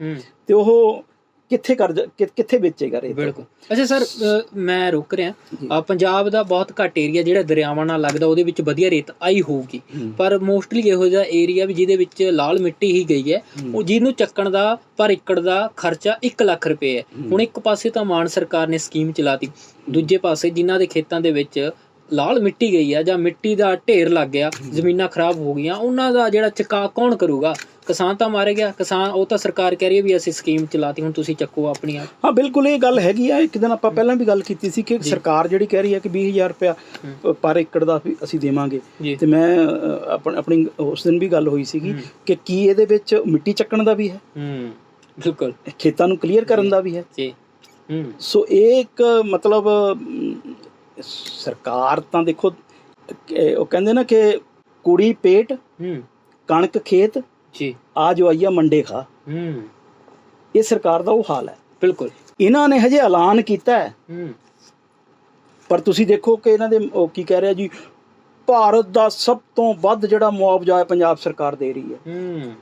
ਤੇ ਉਹ ਕਿੱਥੇ ਕਰ ਕਿੱਥੇ ਵੇਚੇਗਾ ਰੇਤਾ? ਬਿਲਕੁਲ। ਅੱਛਾ ਸਰ ਮੈਂ ਰੁਕ ਰਿਹਾ। ਪੰਜਾਬ ਦਾ ਬਹੁਤ ਘੱਟ ਏਰੀਆ ਜਿਹੜਾ ਦਰਿਆਵਾਂ ਨਾਲ ਲੱਗਦਾ ਉਹਦੇ ਵਿੱਚ ਵਧੀਆ ਰੇਤ ਆਈ ਹੋਊਗੀ। ਪਰ ਮੋਸਟਲੀ ਇਹੋ ਜਿਹਾ ਏਰੀਆ ਵੀ ਜਿਹਦੇ ਵਿੱਚ ਲਾਲ ਮਿੱਟੀ ਹੀ ਗਈ ਹੈ। ਉਹ ਜਿਹਨੂੰ ਚੱਕਣ ਦਾ ਪਰ ਏਕੜ ਦਾ ਖਰਚਾ 1 ਲੱਖ ਰੁਪਏ ਹੂੰ। ਹੁਣ ਇੱਕ ਪਾਸੇ ਤਾਂ ਮਾਨ ਸਰਕਾਰ ਨੇ ਸਕੀਮ ਚਲਾਤੀ। ਦੂਜੇ ਪਾਸੇ ਜਿਨ੍ਹਾਂ ਦੇ ਖੇਤਾਂ ਦੇ ਵਿੱਚ ਲਾਲ ਮਿੱਟੀ ਗਈ ਆ ਜਾਂ ਮਿੱਟੀ ਦਾ ਢੇਰ ਲੱਗ ਗਿਆ ਜ਼ਮੀਨਾਂ ਖਰਾਬ ਹੋ ਗਈਆਂ ਉਹਨਾਂ ਦਾ ਜਿਹੜਾ ਚੁਕਾ ਕੌਣ ਕਰੂਗਾ? ਕਿਸਾਨ ਤਾਂ ਮਾਰੇ ਗਿਆ ਕਿਸਾਨ ਉਹ ਤਾਂ ਸਰਕਾਰ ਕਹਿ ਰਹੀ ਹੈ ਵੀ ਅਸੀਂ ਸਕੀਮ ਚਲਾਤੀ ਹੁਣ ਤੁਸੀਂ ਚੱਕੋ ਆਪਣੀ ਆਪ ਹਾਂ ਬਿਲਕੁਲ ਇਹ ਗੱਲ ਹੈਗੀ ਆ ਇੱਕ ਦਿਨ ਆਪਾਂ ਪਹਿਲਾਂ ਵੀ ਗੱਲ ਕੀਤੀ ਸੀ ਕਿ। ਸਰਕਾਰ ਜਿਹੜੀ ਕਹਿ ਰਹੀ ਹੈ ਕਿ 20000 ਰੁਪਇਆ ਹੂੰ। ਪਰ ਏਕੜ ਦਾ ਅਸੀਂ ਦੇਵਾਂਗੇ। ਤੇ ਮੈਂ ਆਪਣ- ਉਸ ਦਿਨ ਵੀ ਗੱਲ ਹੋਈ ਸੀਗੀ। ਕਿ ਕੀ ਇਹਦੇ ਵਿੱਚ ਮਿੱਟੀ ਚੱਕਣ ਦਾ ਵੀ ਹੈ? ਹੂੰ ਬਿਲਕੁਲ। ਖੇਤਾਂ ਨੂੰ ਕਲੀਅਰ ਕਰਨ ਦਾ ਵੀ ਹੈ? ਜੀ। ਹੂੰ। ਸੋ ਇਹ ਇੱਕ ਮਤਲਬ ਸਰਕਾਰ ਤਾਂ ਦੇਖੋ ਉਹ ਕਹਿੰਦੇ ਨਾ ਕਿ ਕੁੜੀ ਪੇਟ ਹੂੰ। ਕਣਕ ਖੇਤ ਜੀ। ਆ ਜੋ ਆਈਆ ਮੰਡੇ ਖਾ। ਹੂੰ। ਇਹ ਸਰਕਾਰ ਦਾ ਉਹ ਹਾਲ ਹੈ। ਬਿਲਕੁਲ। ਇਹਨਾਂ ਨੇ ਹਜੇ ਐਲਾਨ ਕੀਤਾ ਹੈ। ਹੂੰ। ਪਰ ਤੁਸੀਂ ਦੇਖੋ ਕਿ ਇਹਨਾਂ ਦੇ ਉਹ ਕੀ ਕਹਿ ਰਿਹਾ ਜੀ ਭਾਰਤ ਦਾ ਸਭ ਤੋਂ ਵੱਧ ਜਿਹੜਾ ਮੁਆਵਜ਼ਾ ਹੈ ਪੰਜਾਬ ਸਰਕਾਰ ਦੇ ਰਹੀ ਹੈ। ਹੂੰ।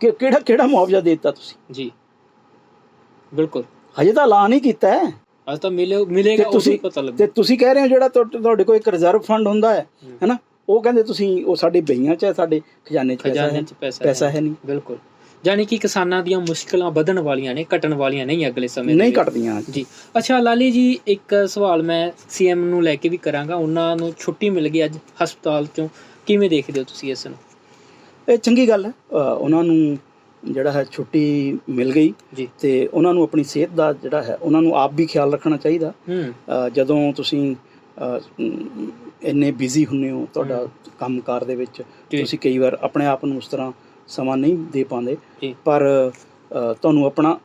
ਕਿ ਕਿਹੜਾ ਕਿਹੜਾ ਮੁਆਵਜ਼ਾ ਦਿੱਤਾ ਤੁਸੀਂ? ਜੀ। ਬਿਲਕੁਲ। ਹਜੇ ਤਾਂ ਐਲਾਨ ਹੀ ਕੀਤਾ ਹੈ। ਅੱਜ ਤਾਂ ਮਿਲੇ ਮਿਲੇਗਾ ਤੁਸੀਂ ਵੀ ਪਤਾ ਲੱਗ। ਤੇ ਤੁਸੀਂ ਕਹਿ ਰਹੇ ਹੋ ਜਿਹੜਾ ਤੁਹਾ- ਤੁਹਾਡੇ ਕੋਲ ਇੱਕ ਰਿਜ਼ਰਵ ਫੰਡ ਹੁੰਦਾ ਹੈ ਹੈਨਾ ਉਹ ਕਹਿੰਦੇ ਤੁਸੀਂ ਉਹ ਸਾਡੇ ਬਈਆਂ ਚ ਹੈ ਸਾਡੇ ਖਜ਼ਾਨੇ ਚ ਪੈਸਾ ਖਜ਼ਾਨੇ ਹੈ ਚ ਪੈਸਾ ਪੈਸਾ ਹੈ ਨਹੀਂ। ਬਿਲਕੁਲ। ਯਾਨੀ ਕਿ ਕਿਸਾਨਾਂ ਦੀਆਂ ਮੁਸ਼ਕਲਾਂ ਵਧਣ ਵਾਲੀਆਂ ਨੇ ਘਟਣ ਵਾਲੀਆਂ ਨਹੀਂ ਅਗਲੇ ਸਮੇਂ ਨਹੀਂ। ਘਟਦੀਆਂ ਜੀ। ਅੱਛਾ ਲਾਲੀ ਜੀ ਇੱਕ ਸਵਾਲ ਮੈਂ ਸੀਐਮ ਨੂੰ ਲੈ ਕੇ ਵੀ ਕਰਾਂਗਾ। ਉਹਨਾਂ ਨੂੰ ਛੁੱਟੀ ਮਿਲ ਗਈ ਅੱਜ ਹਸਪਤਾਲ ਚੋਂ। ਕਿਵੇਂ ਦੇਖਦੇ ਹੋ ਤੁਸੀਂ ਇਸ ਨੂੰ? ਇਹ ਚੰਗੀ ਗੱਲ ਹੈ। ਉਹਨਾਂ ਨੂੰ ਜਿਹੜਾ ਹੈ ਛੁੱਟੀ ਮਿਲ ਗਈ ਤੇ ਉਹਨਾਂ ਨੂੰ ਆਪਣੀ ਸਿਹਤ ਦਾ ਜਿਹੜਾ ਹੈ ਉਹਨਾਂ ਨੂੰ ਆਪ ਵੀ ਖਿਆਲ ਰੱਖਣਾ ਚਾਹੀਦਾ। ਜਦੋਂ ਤੁਸੀਂ ਇੰਨੇ ਬਿਜ਼ੀ ਹੁੰਨੇ ਹੋ ਤੁਹਾਡਾ ਕੰਮਕਾਰ ਦੇ ਵਿੱਚ। ਤੁਸੀਂ ਕਈ ਵਾਰ ਆਪਣੇ ਆਪ ਨੂੰ ਉਸ ਤਰ੍ਹਾਂ ਸਮਾਂ ਨਹੀਂ ਦੇ ਪਾਉਂਦੇ। ਪਰ ਤੁਹਾਨੂੰ ਆਪਣਾ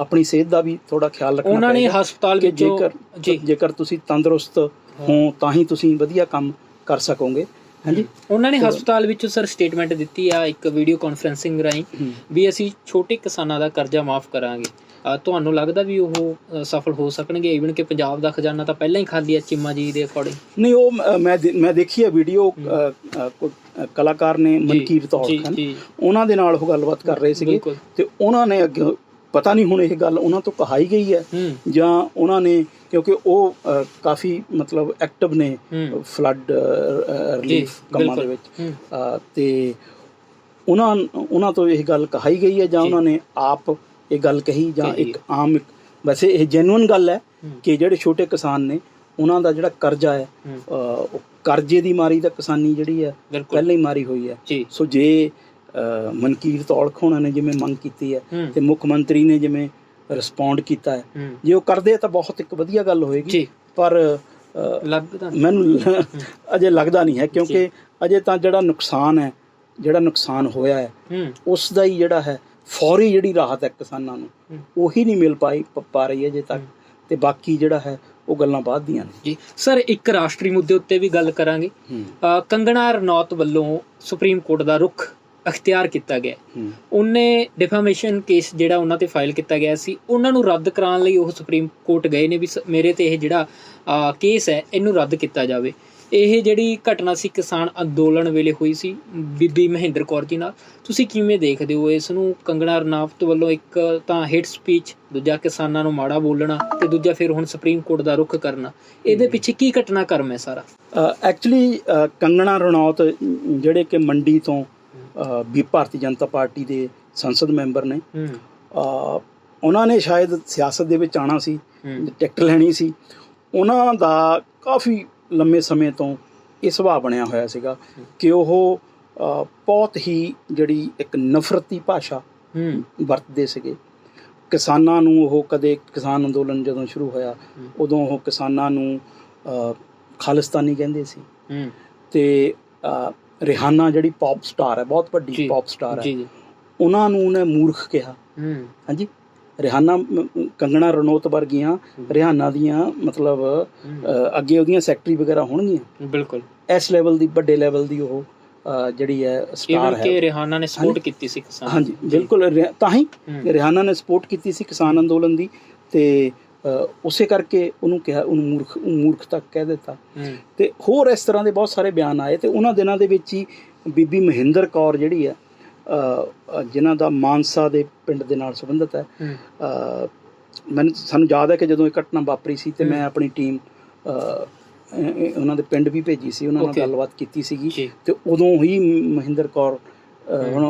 ਆਪਣੀ ਸਿਹਤ ਦਾ ਵੀ ਥੋੜਾ ਖਿਆਲ ਰੱਖਣਾ ਉਹਨਾਂ ਨੇ ਹਸਪਤਾਲ ਵਿੱਚੋਂ ਜੇਕਰ ਜੇਕਰ ਤੁਸੀਂ ਤੰਦਰੁਸਤ ਹੋ ਤਾਂ ਹੀ ਤੁਸੀਂ ਵਧੀਆ ਕੰਮ ਕਰ ਸਕੋਗੇ। ਹਾਂਜੀ। ਉਹਨਾਂ ਨੇ ਹਸਪਤਾਲ ਵਿੱਚੋਂ ਸਰ ਸਟੇਟਮੈਂਟ ਦਿੱਤੀ ਆ ਇੱਕ ਵੀਡੀਓ ਕਾਨਫਰੈਂਸਿੰਗ ਰਾਹੀਂ। ਵੀ ਅਸੀਂ ਛੋਟੇ ਕਿਸਾਨਾਂ ਦਾ ਕਰਜ਼ਾ ਮਾਫ ਕਰਾਂਗੇ। ਤੁਹਾਨੂੰ ਲੱਗਦਾ ਵੀ ਉਹ ਸਫਲ ਹੋ ਸਕਣਗੇ? ਈਵਨ ਕਿ ਪੰਜਾਬ ਦਾ ਖਜ਼ਾਨਾ ਤਾਂ ਪਹਿਲਾਂ ਹੀ ਖਾਲੀ ਹੈ ਚਿੰਮਾ ਜੀ ਦੇ ਅਕੋਰਡਿੰਗ ਨਹੀਂ ਉਹ ਮ- ਮੈਂ ਦੇਖੀ ਹੈ। ਵੀਡੀਓ ਕਲਾਕਾਰ ਨੇ ਮਨਕੀਰ ਤੌਰ ਜੀ ਉਹਨਾਂ ਦੇ ਨਾਲ ਉਹ ਗੱਲਬਾਤ ਕਰ ਰਹੇ ਸੀਗੇ ਤੇ ਉਹਨਾਂ ਨੇ ਅੱਗੇ ਪਤਾ ਨਹੀਂ ਹੁਣ ਇਹ ਗੱਲ ਉਹਨਾਂ ਤੋਂ ਕਹਾਈ ਗਈ ਹੈ ਜਾਂ ਉਹਨਾਂ ਨੇ ਕਿਉਂਕਿ ਉਹ ਕਾਫੀ ਮਤਲਬ ਐਕਟਿਵ ਨੇ ਫਲੱਡ ਰਿਲੀਫ ਕੰਮਾਂ ਦੇ। ਵਿੱਚ। ਤੇ ਉਹਨਾਂ ਉਹਨਾਂ ਤੋਂ ਇਹ ਗੱਲ ਕਹਾਈ ਗਈ ਹੈ ਜਾਂ। ਉਹਨਾਂ ਨੇ ਆਪ ਇਹ ਗੱਲ ਕਹੀ ਜਾਂ ਇੱਕ ਆਮ ਵੈਸੇ ਇਹ ਜੈਨੂਇਨ ਗੱਲ ਹੈ ਕਿ ਜਿਹੜੇ ਛੋਟੇ ਕਿਸਾਨ ਨੇ ਉਹਨਾਂ ਦਾ ਜਿਹੜਾ ਕਰਜ਼ਾ ਹੈ ਕਰਜ਼ੇ ਦੀ ਮਾਰੀ ਤਾਂ ਕਿਸਾਨੀ ਜਿਹੜੀ ਹੈ ਪਹਿਲਾਂ ਹੀ ਮਾਰੀ ਹੋਈ ਹੈ। ਸੋ ਜੇ ਮਨਕੀਰ ਤੌਲਖ ਹੋਣਾ ਨੇ ਜਿਵੇਂ ਮੰਗ ਕੀਤੀ ਹੈ ਹੂੰ। ਤੇ ਮੁੱਖ ਮੰਤਰੀ ਨੇ ਜਿਵੇਂ ਰਿਸਪੌਂਡ ਕੀਤਾ ਹੈ। ਹੂੰ। ਜੇ ਉਹ ਕਰਦੇ ਤਾਂ ਬਹੁਤ ਇੱਕ ਵਧੀਆ ਗੱਲ ਹੋਏਗੀ। ਜੀ। ਪਰ ਲੱਗਦਾ ਮੈਨੂੰ ਅਜੇ ਲੱਗਦਾ ਨਹੀਂ ਹੈ ਕਿਉਂਕਿ ਅਜੇ ਤਾਂ ਜਿਹੜਾ ਨੁਕਸਾਨ ਹੈ ਜਿਹੜਾ ਨੁਕਸਾਨ ਹੋਇਆ ਹੈ ਹੂੰ। ਉਸ ਦਾ ਹੀ ਜਿਹੜਾ ਹੈ ਫੌਰੀ ਜਿਹੜੀ ਰਾਹਤ ਹੈ ਕਿਸਾਨਾਂ ਨੂੰ ਹੂੰ। ਉਹੀ ਨਹੀਂ ਮਿਲ ਪਾਈ ਪ- ਰਹੀ ਅਜੇ ਤੱਕ। ਤੇ ਬਾਕੀ ਜਿਹੜਾ ਹੈ ਉਹ ਗੱਲਾਂ ਬਾਅਦ ਦੀਆਂ ਨੇ। ਜੀ। ਸਰ ਇੱਕ ਰਾਸ਼ਟਰੀ ਮੁੱਦੇ ਉੱਤੇ ਵੀ ਗੱਲ ਕਰਾਂਗੇ। ਕੰਗਣਾ ਰਣੌਤ ਵੱਲੋਂ ਸੁਪਰੀਮ ਕੋਰਟ ਦਾ ਰੁਖ ਅਖਤਿਆਰ ਕੀਤਾ ਗਿਆ। ਉਹਨੇ ਡਿਫਾਮੇਸ਼ਨ ਕੇਸ ਜਿਹੜਾ ਉਹਨਾਂ ਤੇ ਫਾਈਲ ਕੀਤਾ ਗਿਆ ਸੀ ਉਹਨਾਂ ਨੂੰ ਰੱਦ ਕਰਾਉਣ ਲਈ ਉਹ ਸੁਪਰੀਮ ਕੋਰਟ ਗਏ ਨੇ ਵੀ ਮੇਰੇ ਤੇ ਇਹ ਜਿਹੜਾ ਕੇਸ ਹੈ ਇਹਨੂੰ ਰੱਦ ਕੀਤਾ ਜਾਵੇ। ਇਹ ਜਿਹੜੀ ਘਟਨਾ ਸੀ ਕਿਸਾਨ ਅੰਦੋਲਨ ਵੇਲੇ ਹੋਈ ਸੀ ਬੀਬੀ ਮਹਿੰਦਰ ਕੌਰ ਜੀ ਨਾਲ। ਤੁਸੀਂ ਕਿਵੇਂ ਦੇਖਦੇ ਹੋ ਇਸ ਨੂੰ? ਕੰਗਣਾ ਰਣਾਵਤ ਵੱਲੋਂ ਇੱਕ ਤਾਂ ਹੇਟ ਸਪੀਚ ਦੂਜਾ ਕਿਸਾਨਾਂ ਨੂੰ ਮਾੜਾ ਬੋਲਣਾ ਤੇ ਦੂਜਾ ਫਿਰ ਹੁਣ ਸੁਪਰੀਮ ਕੋਰਟ ਦਾ ਰੁਖ ਕਰਨਾ। ਇਹਦੇ ਪਿੱਛੇ ਕੀ ਘਟਨਾਕ੍ਰਮ ਹੈ ਸਾਰਾ? ਐਕਚੁਅਲੀ ਕੰਗਣਾ ਰਣੌਤ ਜਿਹੜੇ ਕਿ ਮੰਡੀ ਤੋਂ ਵੀ ਭਾਰਤੀ ਜਨਤਾ ਪਾਰਟੀ ਦੇ ਸੰਸਦ ਮੈਂਬਰ ਨੇ। ਉਹਨਾਂ ਨੇ ਸ਼ਾਇਦ ਸਿਆਸਤ ਦੇ ਵਿੱਚ ਆਣਾ ਸੀ ਟਿਕਟ ਲੈਣੀ ਸੀ। ਉਹਨਾਂ ਦਾ ਕਾਫੀ ਲੰਮੇ ਸਮੇਂ ਤੋਂ ਇਹ ਸੁਭਾਅ ਬਣਿਆ ਹੋਇਆ ਸੀਗਾ ਕਿ ਉਹ ਬਹੁਤ ਹੀ ਜਿਹੜੀ ਇੱਕ ਨਫ਼ਰਤੀ ਭਾਸ਼ਾ ਹੂੰ। ਵਰਤਦੇ ਸੀਗੇ। ਕਿਸਾਨਾਂ ਨੂੰ ਉਹ ਕਦੇ ਕਿਸਾਨ ਅੰਦੋਲਨ ਜਦੋਂ ਸ਼ੁਰੂ ਹੋਇਆ। ਉਦੋਂ ਉਹ ਕਿਸਾਨਾਂ ਨੂੰ ਖਾਲਿਸਤਾਨੀ ਕਹਿੰਦੇ ਸੀ। ਹੂੰ। ਤੇ ਰਿਹਾਨਾ ਜਿਹੜੀ ਪੌਪ ਸਟਾਰ ਹੈ ਬਹੁਤ ਵੱਡੀ ਪੌਪ ਸਟਾਰ ਹੈ। ਜੀ ਜੀ। ਉਹਨਾਂ ਨੂੰ ਉਹਨੇ ਮੂਰਖ ਕਿਹਾ। ਹੂੰ। ਹਾਂਜੀ? ਰਿਹਾਨਾ ਕੰਗਣਾ ਰਣੌਤ ਵਰਗੀਆਂ ਰਿਹਾਨਾ ਦੀਆਂ ਮਤਲਬ ਹੂੰ, ਅੱਗੇ ਉਹਦੀਆਂ ਸੈਕਟਰੀ ਵਗੈਰਾ ਹੋਣਗੀਆਂ? ਬਿਲਕੁਲ। ਇਸ ਲੈਵਲ ਦੀ ਵੱਡੇ ਲੈਵਲ ਦੀ ਉਹ ਜਿਹੜੀ ਹੈ ਸਟਾਰ ਇਵਨ ਕਿ ਹੈ ਰਿਹਾਨਾ ਨੇ ਸਪੋਰਟ ਕੀਤੀ ਸੀ ਕਿਸਾਨ ਹਾਂਜੀ ਬਿਲਕੁਲ ਤਾਂ ਹੀ ਹੂੰ, ਰਿਹਾਨਾ ਨੇ ਸਪੋਰਟ ਕੀਤੀ ਸੀ ਕਿਸਾਨ ਅੰਦੋਲਨ ਦੀ ਤੇ ਉਸੇ ਕਰਕੇ ਉਹਨੂੰ ਕਿਹਾ ਉਹਨੂੰ ਮੂਰਖ ਮੂਰਖ ਤੱਕ ਕਹਿ ਦਿੱਤਾ। ਤੇ ਹੋਰ ਇਸ ਤਰ੍ਹਾਂ ਦੇ ਬਹੁਤ ਸਾਰੇ ਬਿਆਨ ਆਏ ਤੇ ਉਹਨਾਂ ਦਿਨਾਂ ਦੇ ਵਿੱਚ ਹੀ ਬੀਬੀ ਮਹਿੰਦਰ ਕੌਰ ਜਿਹੜੀ ਅ, ਜਿਨ੍ਹਾਂ ਦਾ ਮਾਨਸਾ ਦੇ ਪਿੰਡ ਦੇ ਨਾਲ ਸੰਬੰਧਿਤ ਹੈ ਮੈਨੂੰ ਸਾਨੂੰ ਯਾਦ ਹੈ ਕਿ ਜਦੋਂ ਇਹ ਘਟਨਾ ਵਾਪਰੀ ਸੀ ਤੇ। ਮੈਂ ਆਪਣੀ ਟੀਮ ਉਹਨਾਂ ਦੇ ਪਿੰਡ ਵੀ ਭੇਜੀ ਸੀ ਉਹਨਾਂ ਨਾਲ. ਗੱਲਬਾਤ ਕੀਤੀ ਸੀਗੀ। ਤੇ ਉਦੋਂ ਹੀ ਮਹਿੰਦਰ ਕੌਰ।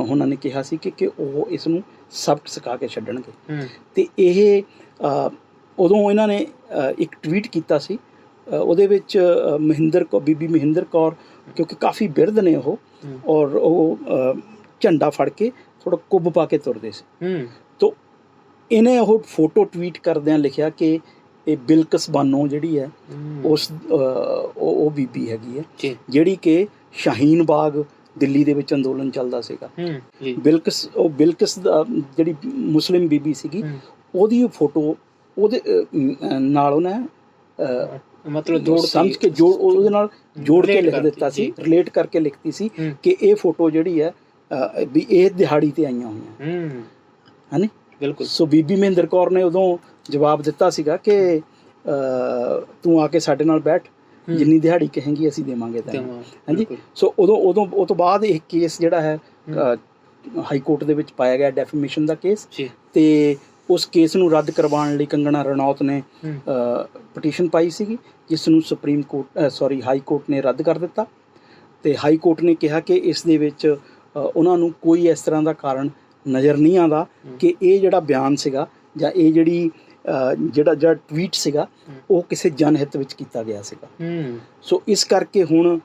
ਉਹਨਾਂ ਨੇ ਕਿਹਾ ਸੀ ਕਿ ਕਿ ਉਹ ਇਸ ਨੂੰ ਸਬਕ ਸਿਖਾ ਕੇ ਛੱਡਣਗੇ। ਤੇ ਇਹ ਉਦੋਂ ਇਹਨਾਂ ਨੇ ਇੱਕ ਟਵੀਟ ਕੀਤਾ ਸੀ ਉਹਦੇ ਵਿੱਚ ਮਹਿੰਦਰ ਕੌਰ ਬੀਬੀ ਮਹਿੰਦਰ ਕੌਰ ਕਿਉਂਕਿ ਕਾਫੀ ਬਿਰਧ ਨੇ ਉਹ ਔਰ ਉਹ ਝੰਡਾ ਫੜ ਕੇ ਥੋੜਾ ਕੁੱਬ ਪਾ ਕੇ ਤੁਰਦੇ ਸੀ। ਹੂੰ। ਤੋ ਇਹਨੇ ਉਹ ਫੋਟੋ ਟਵੀਟ ਕਰਦਿਆਂ ਲਿਖਿਆ ਕਿ ਇਹ ਬਿਲਕਸ ਬਾਨੋ ਜਿਹੜੀ ਹੈ ਉਸ ਉਹ ਬੀਬੀ ਹੈਗੀ ਹੈ ਜਿਹੜੀ ਕਿ ਸ਼ਾਹੀਨ ਬਾਗ ਦਿੱਲੀ ਦੇ ਵਿੱਚ ਅੰਦੋਲਨ ਚੱਲਦਾ ਸੀਗਾ। ਬਿਲਕਸ ਉਹ ਬਿਲਕਸ ਜਿਹੜੀ ਮੁਸਲਿਮ ਬੀਬੀ ਸੀਗੀ ਉਹਦੀ ਫੋਟੋ ਉਹਦੇ ਨਾਲ ਉਹਨੇ ਮਤਲਬ ਜੋੜ ਸਮਝ ਕੇ ਜੋੜ ਉਹਦੇ ਨਾਲ ਜੋੜ ਕੇ ਲਿਖ ਦਿੱਤਾ ਸੀ। ਰਿਲੇਟ ਕਰਕੇ ਲਿਖਤੀ ਸੀ ਕਿ ਇਹ ਫੋਟੋ ਜਿਹੜੀ ਹੈ ਵੀ ਇਹ ਦਿਹਾੜੀ ਤੇ ਆਈਆਂ ਹੋਈਆਂ। ਹੂੰ। ਹਾਂਜੀ ਬਿਲਕੁਲ। ਸੋ ਬੀਬੀ ਮਹਿੰਦਰ ਕੌਰ ਨੇ ਉਦੋਂ ਜਵਾਬ ਦਿੱਤਾ ਸੀਗਾ ਕਿ ਤੂੰ ਆ ਕੇ ਸਾਡੇ ਨਾਲ ਬੈਠ। ਜਿੰਨੀ ਦਿਹਾੜੀ ਕਹੇਂਗੀ ਅਸੀਂ ਦੇਵਾਂਗੇ ਤੈਨੂੰ। ਹਾਂਜੀ। ਸੋ ਉਦੋਂ ਉਦੋਂ ਉਹ ਤੋਂ ਬਾਅਦ ਇਹ ਕੇਸ ਜਿਹੜਾ ਹੈ ਹਾਈ ਕੋਰਟ ਦੇ ਵਿੱਚ ਪਾਇਆ ਗਿਆ ਡੈਫੀਮੇਸ਼ਨ ਦਾ ਕੇਸ ਤੇ ਉਸ ਕੇਸ ਨੂੰ ਰੱਦ ਕਰਵਾਉਣ ਲਈ ਕੰਗਣਾ ਰਣੌਤ ਨੇ ਪਟੀਸ਼ਨ ਪਾਈ ਸੀਗੀ ਜਿਸ ਨੂੰ supreme court sorry high court ਨੇ ਰੱਦ ਕਰ ਦਿੱਤਾ ਤੇ ਹਾਈ ਕੋਰਟ ਨੇ ਕਿਹਾ ਕਿ ਇਸ ਦੇ ਵਿੱਚ ਉਹਨਾਂ ਨੂੰ ਕੋਈ ਇਸ ਤਰ੍ਹਾਂ ਦਾ ਕਾਰਨ ਨਜ਼ਰ ਨਹੀਂ ਆਉਂਦਾ। ਕਿ ਇਹ ਜਿਹੜਾ ਬਿਆਨ ਸੀਗਾ ਜਾਂ ਇਹ ਜਿਹੜੀ ਜਿਹੜਾ ਜਿਹੜਾ ਟਵੀਟ ਸੀਗਾ। ਉਹ ਕਿਸੇ ਜਨਹਿਤ ਵਿੱਚ ਕੀਤਾ ਗਿਆ ਸੀਗਾ ਸੋ ਇਸ ਕਰਕੇ ਹੁਣ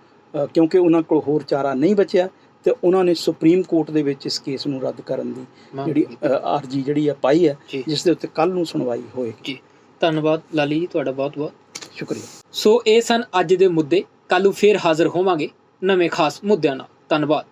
ਕਿਉਂਕਿ ਉਹਨਾਂ ਕੋਲ ਹੋਰ ਚਾਰਾ ਨਹੀਂ ਬਚਿਆ ਤੇ ਉਹਨਾਂ ਨੇ ਸੁਪਰੀਮ ਕੋਰਟ ਦੇ ਵਿੱਚ ਇਸ ਕੇਸ ਨੂੰ ਰੱਦ ਕਰਨ ਦੀ ਜਿਹੜੀ ਅਰਜੀ ਜਿਹੜੀ ਆ ਪਾਈ ਹੈ ਜਿਸ ਦੇ ਉੱਤੇ ਕੱਲ ਨੂੰ ਸੁਣਵਾਈ ਹੋਏਗੀ। ਜੀ। ਧੰਨਵਾਦ ਲਾਲੀ ਜੀ ਤੁਹਾਡਾ ਬਹੁਤ ਬਹੁਤ ਸ਼ੁਕਰੀਆ। ਸੋ ਇਹ ਸਨ ਅੱਜ ਦੇ ਮੁੱਦੇ। ਕੱਲ ਨੂੰ ਫੇਰ ਹਾਜ਼ਰ ਹੋਵਾਂਗੇ ਨਵੇਂ ਖਾਸ ਮੁੱਦਿਆਂ ਨਾਲ। ਧੰਨਵਾਦ।